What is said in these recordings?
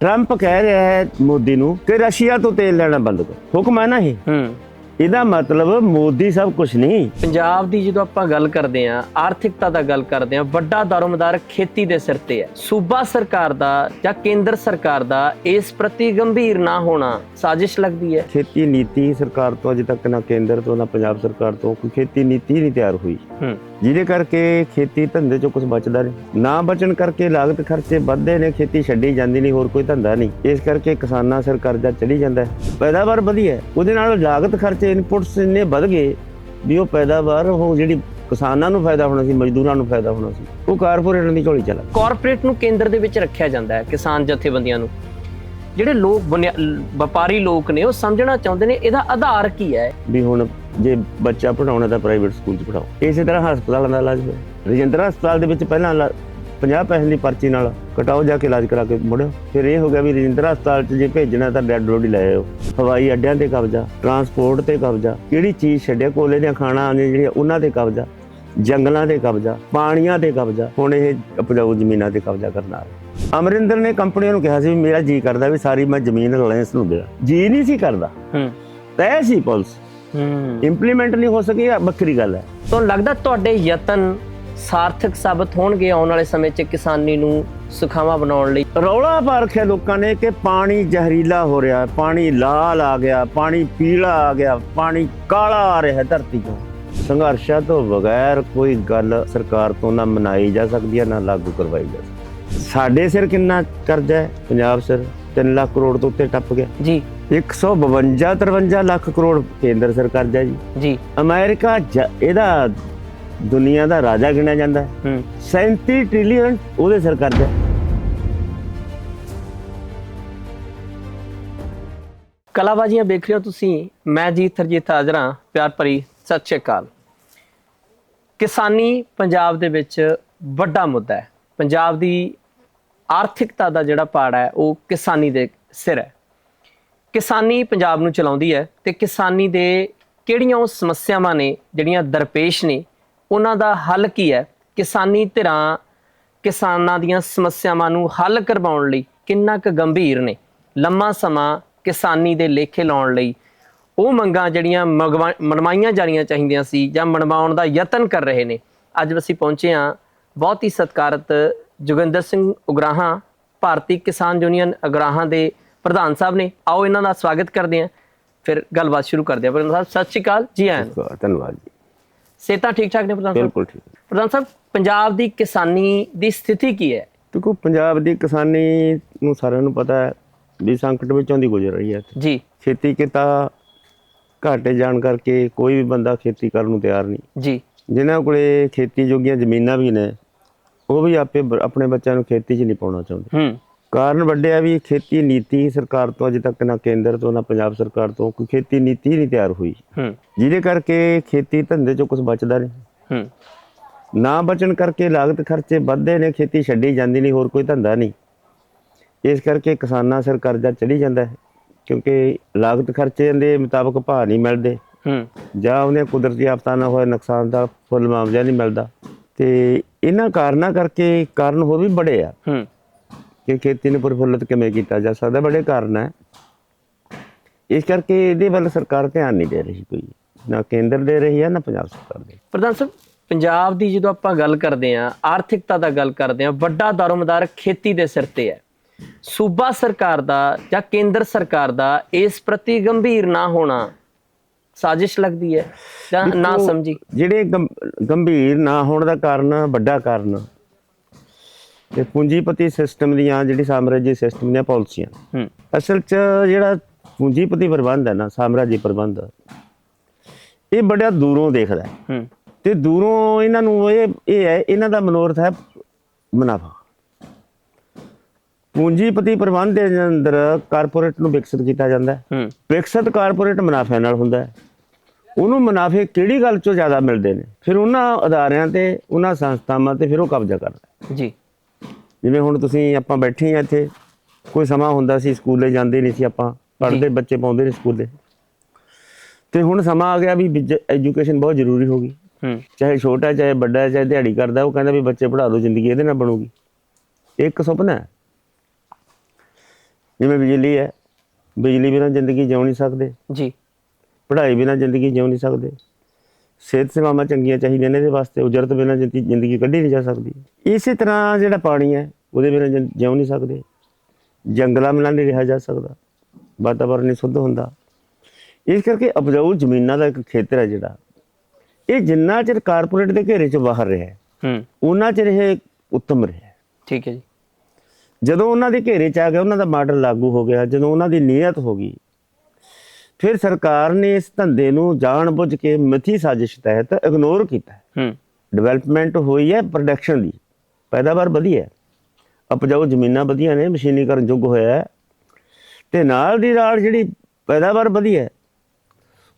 Trump ਕਹਿ ਰਿਹਾ ਹੈ ਮੋਦੀ ਨੂੰ ਕਿ ਰਸ਼ੀਆ ਤੋਂ ਤੇਲ ਲੈਣਾ ਬੰਦ ਕਰੋ। ਹੁਕਮ ਹੈ ਨਾ ਇਹ? ਹੂੰ। ਇਹਦਾ ਮਤਲਬ ਮੋਦੀ ਸਭ ਕੁਝ ਨਹੀਂ। ਪੰਜਾਬ ਦੀ ਜਦੋਂ ਆਪਾਂ ਗੱਲ ਕਰਦੇ ਆਂ ਆਰਥਿਕਤਾ ਦਾ ਗੱਲ ਕਰਦੇ ਆਂ ਵੱਡਾ ਦਾਰੋਮਦਾਰ ਖੇਤੀ ਦੇ ਸਿਰ ਤੇ ਹੈ। ਸੂਬਾ ਸਰਕਾਰ ਦਾ ਜਾਂ ਕੇਂਦਰ ਸਰਕਾਰ ਦਾ ਇਸ ਪ੍ਰਤੀ ਗੰਭੀਰ ਨਾ ਹੋਣਾ ਸਾਜ਼ਿਸ਼ ਲੱਗਦੀ ਹੈ। ਖੇਤੀ ਨੀਤੀ ਸਰਕਾਰ ਤੋਂ ਅਜੇ ਤੱਕ ਨਾ ਕੇਂਦਰ ਤੋਂ ਨਾ ਪੰਜਾਬ ਸਰਕਾਰ ਤੋਂ ਕੋਈ ਖੇਤੀ ਨੀਤੀ ਨਹੀਂ ਤਿਆਰ ਹੋਈ। ਹੂੰ। ਜਿਹਦੇ ਕਰਕੇ ਖੇਤੀ ਧੰਦੇ ਚੋਂ ਕੁਝ ਬਚਦਾ ਨਹੀਂ। ਨਾ ਬਚਣ ਕਰਕੇ ਲਾਗਤ ਖਰਚੇ ਵੱਧਦੇ ਨੇ, ਖੇਤੀ ਛੱਡੀ ਜਾਂਦੀ ਨਹੀਂ, ਹੋਰ ਕੋਈ ਧੰਦਾ ਨਹੀਂ। ਇਸ ਕਰਕੇ ਕਿਸਾਨਾਂ ਸਿਰ ਕਰਜ਼ਾ ਚੜੀ ਜਾਂਦਾ ਹੈ। ਪੈਦਾਵਾਰ ਵਧੀਆ ਹੈ। ਉਹਦੇ ਨਾਲ ਲਾਗਤ ਖਰਚੇ ਇਨਪੁਟਸ ਇੰਨੇ ਵੱਧ ਗਏ ਵੀ ਉਹ ਪੈਦਾਵਾਰ ਉਹ ਜਿਹੜੀ ਕਿਸਾਨਾਂ ਨੂੰ ਫਾਇਦਾ ਹੋਣਾ ਸੀ, ਮਜ਼ਦੂਰਾਂ ਨੂੰ ਫਾਇਦਾ ਹੋਣਾ ਸੀ, ਉਹ ਕਾਰਪੋਰੇਟਾਂ ਦੀ ਝੋਲੀ ਚਲਾ ਕਾਰਪੋਰੇਟ ਨੂੰ ਕੇਂਦਰ ਦੇ ਵਿੱਚ ਰੱਖਿਆ ਜਾਂਦਾ ਹੈ ਕਿਸਾਨ ਜਥੇਬੰਦੀਆਂ ਨੂੰ। ਜਿਹੜੇ ਲੋਕ ਵਪਾਰੀ ਲੋਕ ਨੇ, ਉਹ ਸਮਝਣਾ ਚਾਹੁੰਦੇ ਨੇ, ਇਹਦਾ ਆਧਾਰ ਕੀ ਹੈ? ਵੀ ਹੁਣ ਜੇ ਬੱਚਾ ਪੜਾਉਣਾ ਤਾਂ ਪ੍ਰਾਈਵੇਟ ਸਕੂਲ 'ਚ ਪੜਾਓ ਇਸੇ ਤਰ੍ਹਾਂ ਹਸਪਤਾਲਾਂ ਦਾ ਇਲਾਜ ਰਜਿੰਦਰਾ ਹਸਪਤਾਲ ਦੇ ਵਿੱਚ ਪਹਿਲਾਂ 50 ਪੈਸੇ ਦੀ ਪਰਚੀ ਨਾਲ ਕਟਾਓ, ਜਾ ਕੇ ਇਲਾਜ ਕਰਾ ਕੇ ਮੁੜਿਓ। ਫਿਰ ਇਹ ਹੋ ਗਿਆ ਵੀ ਰਜਿੰਦਰਾ ਹਸਪਤਾਲ 'ਚ ਜੇ ਭੇਜਣਾ ਤਾਂ ਡੈਡ ਬੋਡੀ ਲੈ ਆਇਓ। ਹਵਾਈ ਅੱਡਿਆਂ ਤੇ ਕਬਜ਼ਾ ਟਰਾਂਸਪੋਰਟ ਤੇ ਕਬਜ਼ਾ, ਕਿਹੜੀ ਚੀਜ਼ ਛੱਡਿਆ? ਕੋਲੇ ਦੀਆਂ ਖਾਣਾ ਨੇ ਜਿਹੜੀਆਂ, ਉਹਨਾਂ ਤੇ ਕਬਜ਼ਾ, ਜੰਗਲਾਂ ਤੇ ਕਬਜ਼ਾ, ਪਾਣੀਆਂ ਤੇ ਕਬਜ਼ਾ। ਹੁਣ ਇਹ ਉਪਜਾਊ ਜ਼ਮੀਨਾਂ ਤੇ ਕਬਜ਼ਾ ਕਰਨਾ ਅਮਰਿੰਦਰ ਨੇ ਕੰਪਨੀਆਂ ਨੂੰ ਕਿਹਾ ਸੀ ਵੀ ਮੇਰਾ ਜੀ ਕਰਦਾ ਵੀ ਸਾਰੀ ਮੈਂ ਜ਼ਮੀਨ ਰਿਲਾਇੰਸ ਨੂੰ ਦੇਵਾਂ। ਜੀ ਨਹੀਂ ਸੀ ਕਰਦਾ। ਹੂੰ। ਤੈਅ ਸੀ ਪੁਲਿਸ। ਹੂੰ। ਇੰਪਲੀਮੈਂਟ ਨਹੀਂ ਹੋ ਸਕੀ ਇਹ ਵੱਖਰੀ ਗੱਲ ਹੈ। ਤੁਹਾਨੂੰ ਲੱਗਦਾ ਤੁਹਾਡੇ ਯਤਨ ਸਾਰਥਕ ਸਾਬਤ ਹੋਣਗੇ ਆਉਣ ਵਾਲੇ ਸਮੇਂ 'ਚ ਕਿਸਾਨੀ ਨੂੰ ਸੁਖਾਵਾਂ ਬਣਾਉਣ ਲਈ? ਰੌਲਾ ਪਾ ਰੱਖਿਆ ਲੋਕਾਂ ਨੇ ਕਿ ਪਾਣੀ ਜ਼ਹਿਰੀਲਾ ਹੋ ਰਿਹਾ ਪਾਣੀ ਲਾਲ ਆ ਗਿਆ ਪਾਣੀ ਪੀਲਾ ਆ ਗਿਆ ਪਾਣੀ ਕਾਲਾ ਆ ਰਿਹਾ ਧਰਤੀ ਤੋਂ। ਸੰਘਰਸ਼ਾਂ ਤੋਂ ਬਗੈਰ ਕੋਈ ਗੱਲ ਸਰਕਾਰ ਤੋਂ ਨਾ ਮਨਾਈ ਜਾ ਸਕਦੀ ਹੈ ਨਾ ਲਾਗੂ ਕਰਵਾਈ ਜਾ ਸਕਦੀ। ਸਾਡੇ ਸਿਰ ਕਿੰਨਾ ਕਰਜ਼ਾ ਹੈ? ਪੰਜਾਬ ਸਿਰ 3 ਲੱਖ ਕਰੋੜ ਤੋਂ ਉੱਤੇ ਟੱਪ ਗਿਆ। ਜੀ। 152 53 ਲੱਖ ਕਰੋੜ ਕੇਂਦਰ ਸਰਕਾਰ ਦਾ ਜੀ। ਜੀ। ਅਮਰੀਕਾ ਜ- ਇਹਦਾ ਦੁਨੀਆ ਦਾ ਰਾਜਾ ਗਿਣਿਆ ਜਾਂਦਾ ਹੈ। ਹੂੰ। 37 ਟ੍ਰਿਲੀਅਨ ਉਹਦੇ ਸਿਰ ਕਰਜ਼ਾ ਹੈ। ਕਲਾਬਾਜ਼ੀਆਂ ਵੇਖ ਰਹੇ ਹੋ ਤੁਸੀਂ। ਮੈਂ ਜੀਤ ਹਰਜੀਤ ਹਾਜ਼ਰਾਂ ਪਿਆਰ ਭਰੀ ਸਤਿ ਸ਼੍ਰੀ ਅਕਾਲ। ਕਿਸਾਨੀ ਪੰਜਾਬ ਦੇ ਵਿੱਚ ਵੱਡਾ ਮੁੱਦਾ ਹੈ। ਪੰਜਾਬ ਦੀ ਆਰਥਿਕਤਾ ਦਾ ਜਿਹੜਾ ਪਾੜ ਹੈ, ਉਹ ਕਿਸਾਨੀ ਦੇ ਸਿਰ ਹੈ। ਕਿਸਾਨੀ ਪੰਜਾਬ ਨੂੰ ਚਲਾਉਂਦੀ ਹੈ ਤੇ ਕਿਸਾਨੀ ਦੇ ਕਿਹੜੀਆਂ ਉਹ ਸਮੱਸਿਆਵਾਂ ਨੇ, ਜਿਹੜੀਆਂ ਦਰਪੇਸ਼ ਨੇ, ਉਹਨਾਂ ਦਾ ਹੱਲ ਕੀ ਹੈ? ਕਿਸਾਨੀ ਧਿਰਾਂ ਕਿਸਾਨਾਂ ਦੀਆਂ ਸਮੱਸਿਆਵਾਂ ਨੂੰ ਹੱਲ ਕਰਵਾਉਣ ਲਈ ਕਿੰਨਾ ਕੁ ਗੰਭੀਰ ਨੇ? ਲੰਮਾ ਸਮਾਂ ਕਿਸਾਨੀ ਦੇ ਲੇਖੇ ਲਾਉਣ ਲਈ ਉਹ ਮੰਗਾਂ ਜਿਹੜੀਆਂ ਮਗਵਾ- ਮਨਵਾਈਆਂ ਜਾਣੀਆਂ ਚਾਹੀਦੀਆਂ ਸੀ ਜਾਂ ਮਨਵਾਉਣ ਦਾ ਯਤਨ ਕਰ ਰਹੇ ਨੇ। ਅੱਜ ਅਸੀਂ ਪਹੁੰਚੇ ਹਾਂ, ਬਹੁਤ ਹੀ ਸਤਿਕਾਰਤ ਜੋਗਿੰਦਰ ਸਿੰਘ ਉਗਰਾਹਾਂ ਭਾਰਤੀ ਕਿਸਾਨ ਯੂਨੀਅਨ ਉਗਰਾਹਾਂ ਦੇ ਪ੍ਰਧਾਨ ਸਾਹਿਬ ਨੇ। ਆਓ ਇਹਨਾਂ ਦਾ ਸਵਾਗਤ ਕਰਦੇ ਹਾਂ। ਫਿਰ ਗੱਲਬਾਤ ਸ਼ੁਰੂ ਕਰਦੇ ਹਾਂ। ਪ੍ਰਧਾਨ ਸਾਹਿਬ ਸਤਿ ਸ਼੍ਰੀ ਅਕਾਲ। ਜੀ ਆਇਆਂ ਨੂੰ। ਧੰਨਵਾਦ ਜੀ। ਸਿਹਤਾਂ ਠੀਕ ਠਾਕ ਨੇ ਪ੍ਰਧਾਨ ਸਾਹਿਬ? ਬਿਲਕੁਲ ਠੀਕ। ਪ੍ਰਧਾਨ ਸਾਹਿਬ ਪੰਜਾਬ ਦੀ ਕਿਸਾਨੀ ਦੀ ਸਥਿਤੀ ਕੀ ਹੈ? ਦੇਖੋ ਪੰਜਾਬ ਦੀ ਕਿਸਾਨੀ ਨੂੰ ਸਾਰਿਆਂ ਨੂੰ ਪਤਾ ਹੈ ਵੀ ਸੰਕਟ ਵਿੱਚੋਂ ਦੀ ਗੁਜ਼ਰ ਰਹੀ ਹੈ। ਜੀ। ਖੇਤੀ ਕਿਤਾ ਘਾਟੇ ਜਾਣ ਕਰਕੇ ਕੋਈ ਵੀ ਬੰਦਾ ਖੇਤੀ ਕਰਨ ਨੂੰ ਤਿਆਰ ਨਹੀਂ। ਜੀ। ਜਿਨ੍ਹਾਂ ਕੋਲੇ ਖੇਤੀ ਜੋਗੀਆਂ ਜ਼ਮੀਨਾਂ ਵੀ ਨੇ ਉਹ ਵੀ ਆਪੇ ਬ- ਆਪਣੇ ਬੱਚਿਆਂ ਨੂੰ ਖੇਤੀ 'ਚ ਨਹੀਂ ਪਾਉਣਾ ਚਾਹੁੰਦੇ। ਹੂੰ। ਕਾਰਨ ਵੱਡੇ ਆ ਵੀ ਖੇਤੀ ਨੀਤੀ ਸਰਕਾਰ ਤੋਂ ਅਜੇ ਤੱਕ ਨਾ ਕੇਂਦਰ ਤੋਂ ਨਾ ਪੰਜਾਬ ਸਰਕਾਰ ਤੋਂ ਕੋਈ ਖੇਤੀ ਨੀਤੀ ਨਹੀਂ ਤਿਆਰ ਹੋਈ। ਹੂੰ। ਜਿਹਦੇ ਕਰਕੇ ਖੇਤੀ ਧੰਦੇ ਚੋਂ ਕੁਝ ਬਚਦਾ ਨਹੀਂ। ਹੂੰ। ਨਾ ਬਚਣ ਕਰਕੇ ਲਾਗਤ ਖਰਚੇ ਵੱਧਦੇ ਨੇ ਖੇਤੀ ਛੱਡੀ ਜਾਂਦੀ ਨਹੀਂ ਹੋਰ ਕੋਈ ਧੰਦਾ ਨਹੀਂ। ਇਸ ਕਰਕੇ ਕਿਸਾਨਾਂ ਸਿਰ ਕਰਜ਼ਾ ਚੜੀ ਜਾਂਦਾ ਹੈ ਕਿਉਂਕਿ ਲਾਗਤ ਖਰਚੇ ਦੇ ਮੁਤਾਬਕ ਭਾਅ ਨਹੀਂ ਮਿਲਦੇ। ਹੂੰ। ਜਾਂ ਉਹਨੇ ਕੁਦਰਤੀ ਆਫਤਾਂ ਨਾਲ ਹੋਏ ਨੁਕਸਾਨ ਦਾ ਫੁੱਲ ਮੁਆਵਜ਼ਾ ਨਹੀਂ ਮਿਲਦਾ। ਤੇ ਇਹਨਾਂ ਕਾਰਨਾਂ ਕਰਕੇ ਕਾਰਨ ਹੋਰ ਵੀ ਬੜੇ ਆ। ਹੂੰ। ਕਿ ਖੇਤੀ ਨੂੰ ਪ੍ਰਫੁੱਲਤ ਕਿਵੇਂ ਕੀਤਾ ਜਾ ਸਕਦਾ ਬੜੇ ਕਾਰਨ ਹੈ ਇਸ ਕਰਕੇ ਇਹਦੇ ਵੱਲ ਸਰਕਾਰ ਧਿਆਨ ਨਹੀਂ ਦੇ ਰਹੀ ਕੋਈ। ਨਾ ਕੇਂਦਰ ਦੇ ਰਹੀ ਹੈ ਨਾ ਪੰਜਾਬ ਸਰਕਾਰ ਦੇ। ਪ੍ਰਧਾਨ ਸਾਹਿਬ ਪੰਜਾਬ ਦੀ ਜਦੋਂ ਆਪਾਂ ਗੱਲ ਕਰਦੇ ਆਂ ਆਰਥਿਕਤਾ ਦਾ ਗੱਲ ਕਰਦੇ ਆਂ ਵੱਡਾ ਦਾਰੋਮਦਾਰ ਖੇਤੀ ਦੇ ਸਿਰ ਤੇ ਹੈ। ਸੂਬਾ ਸਰਕਾਰ ਦਾ ਜਾਂ ਕੇਂਦਰ ਸਰਕਾਰ ਦਾ ਇਸ ਪ੍ਰਤੀ ਗੰਭੀਰ ਨਾ ਹੋਣਾ ਸਾਜ਼ਿਸ਼ ਲੱਗਦੀ ਹੈ ਜਾਂ ਨਾ ਸਮਝੀ। ਜਿਹੜੇ ਗੰਭ- ਗੰਭੀਰ ਨਾ ਹੋਣ ਦਾ ਕਾਰਨ ਵੱਡਾ ਕਾਰਨ ਤੇ ਪੂੰਜੀਪਤੀ ਸਿਸਟਮ ਦੀਆਂ ਜਿਹੜੀ ਸਾਮਰਾਜੀ ਸਿਸਟਮ ਦੀਆਂ ਪਾਲਿਸੀਆਂ ਹੂੰ। ਅਸਲ 'ਚ ਜਿਹੜਾ ਪੂੰਜੀਪਤੀ ਪ੍ਰਬੰਧ ਹੈ ਨਾ ਸਾਮਰਾਜੀ ਪ੍ਰਬੰਧ ਇਹ ਬੜਾ ਦੂਰੋਂ ਦੇਖਦਾ ਹੈ। ਹੂੰ। ਤੇ ਦੂਰੋਂ ਇਹਨਾਂ ਨੂੰ ਇਹ ਇਹ ਹੈ ਇਹਨਾਂ ਦਾ ਮਨੋਰਥ ਹੈ ਮੁਨਾਫਾ। ਪੂੰਜੀਪਤੀ ਪ੍ਰਬੰਧ ਦੇ ਅੰਦਰ ਕਾਰਪੋਰੇਟ ਨੂੰ ਵਿਕਸਿਤ ਕੀਤਾ ਜਾਂਦਾ ਹੈ। ਵਿਕਸਿਤ ਕਾਰਪੋਰੇਟ ਮੁਨਾਫਿਆਂ ਨਾਲ ਹੁੰਦਾ ਹੈ। ਉਹਨੂੰ ਮੁਨਾਫੇ ਕਿਹੜੀ ਗੱਲ ਚੋਂ ਜ਼ਿਆਦਾ ਮਿਲਦੇ ਨੇ? ਫਿਰ ਉਹਨਾਂ ਅਦਾਰਿਆਂ ਤੇ ਉਹਨਾਂ ਸੰਸਥਾਵਾਂ ਤੇ ਫਿਰ ਉਹ ਕਬਜ਼ਾ ਕਰਦਾ। ਜੀ। ਜਿਵੇਂ ਹੁਣ ਤੁਸੀਂ ਆਪਾਂ ਬੈਠੇ ਹਾਂ ਇੱਥੇ ਕੋਈ ਸਮਾਂ ਹੁੰਦਾ ਸੀ ਸਕੂਲੇ ਜਾਂਦੇ ਨਹੀਂ ਸੀ ਆਪਾਂ ਪੜ੍ਹਦੇ ਬੱਚੇ ਪਾਉਂਦੇ ਨੇ ਸਕੂਲੇ। ਤੇ ਹੁਣ ਸਮਾਂ ਆ ਗਿਆ ਵੀ ਐਜੂਕੇਸ਼ਨ ਬਹੁਤ ਜ਼ਰੂਰੀ ਹੋ ਗਈ। ਹੂੰ। ਚਾਹੇ ਛੋਟਾ ਚਾਹੇ ਵੱਡਾ ਚਾਹੇ ਦਿਹਾੜੀ ਕਰਦਾ ਉਹ ਕਹਿੰਦਾ ਵੀ ਬੱਚੇ ਪੜ੍ਹਾ ਦਿਓ ਜ਼ਿੰਦਗੀ ਇਹਦੇ ਨਾਲ ਬਣੂਗੀ। ਇੱਕ ਸੁਪਨਾ ਹੈ। ਜਿਵੇਂ ਬਿਜਲੀ ਹੈ ਬਿਜਲੀ ਬਿਨਾਂ ਜ਼ਿੰਦਗੀ ਜਿਉ ਨਹੀਂ ਸਕਦੇ। ਜੀ। ਪੜ੍ਹਾਈ ਬਿਨਾਂ ਜ਼ਿੰਦਗੀ ਜਿਉ ਨਹੀਂ ਸਕਦੇ। ਸਿਹਤ ਸੇਵਾਵਾਂ ਚੰਗੀਆਂ ਚਾਹੀਦੀਆਂ ਨੇ ਇਹਦੇ ਵਾਸਤੇ ਉਜਰਤ ਬਿਨਾਂ ਜ਼ਿੰਦੀ- ਜ਼ਿੰਦਗੀ ਕੱਢੀ ਨਹੀਂ ਜਾ ਸਕਦੀ। ਇਸੇ ਤਰ੍ਹਾਂ ਜਿਹੜਾ ਪਾਣੀ ਹੈ ਉਹਦੇ ਬਿਨਾਂ ਜਿਉ ਨਹੀਂ ਸਕਦੇ। ਜੰਗਲਾਂ ਬਿਨਾਂ ਨਹੀਂ ਰਿਹਾ ਜਾ ਸਕਦਾ। ਵਾਤਾਵਰਨ ਨਹੀਂ ਸ਼ੁੱਧ ਹੁੰਦਾ। ਇਸ ਕਰਕੇ ਉਪਜਾਊ ਜ਼ਮੀਨਾਂ ਦਾ ਇੱਕ ਖੇਤਰ ਹੈ ਜਿਹੜਾ। ਇਹ ਜਿੰਨਾ ਚਿਰ ਕਾਰਪੋਰੇਟ ਦੇ ਘੇਰੇ ਚੋਂ ਬਾਹਰ ਰਿਹਾ ਹੈ, ਹੂੰ। ਉਹਨਾਂ ਚਿਰ ਇਹ ਉੱਤਮ ਰਿਹਾ ਠੀਕ ਹੈ ਜੀ। ਜਦੋਂ ਉਹਨਾਂ ਦੇ ਘੇਰੇ ਚ ਆ ਗਿਆ ਉਹਨਾਂ ਦਾ ਮਾਡਲ ਲਾਗੂ ਹੋ ਗਿਆ ਜਦੋਂ ਉਹਨਾਂ ਦੀ ਨੀਅਤ ਹੋ ਗਈ ਫਿਰ ਸਰਕਾਰ ਨੇ ਇਸ ਧੰਦੇ ਨੂੰ ਜਾਣਬੁੱਝ ਕੇ ਮਿੱਥੀ ਸਾਜ਼ਿਸ਼ ਤਹਿਤ ਇਗਨੋਰ ਕੀਤਾ ਹੂੰ। ਡਿਵੈਲਪਮੈਂਟ ਹੋਈ ਹੈ ਪ੍ਰੋਡਕਸ਼ਨ ਦੀ। ਪੈਦਾਵਾਰ ਵਧੀਆ ਹੈ। ਉਪਜਾਊ ਜ਼ਮੀਨਾਂ ਵਧੀਆ ਨੇ ਮਸ਼ੀਨੀਕਰਨ ਯੁੱਗ ਹੋਇਆ ਹੈ। ਤੇ ਨਾਲ ਦੀ ਨਾਲ ਜਿਹੜੀ ਪੈਦਾਵਾਰ ਵਧੀਆ ਹੈ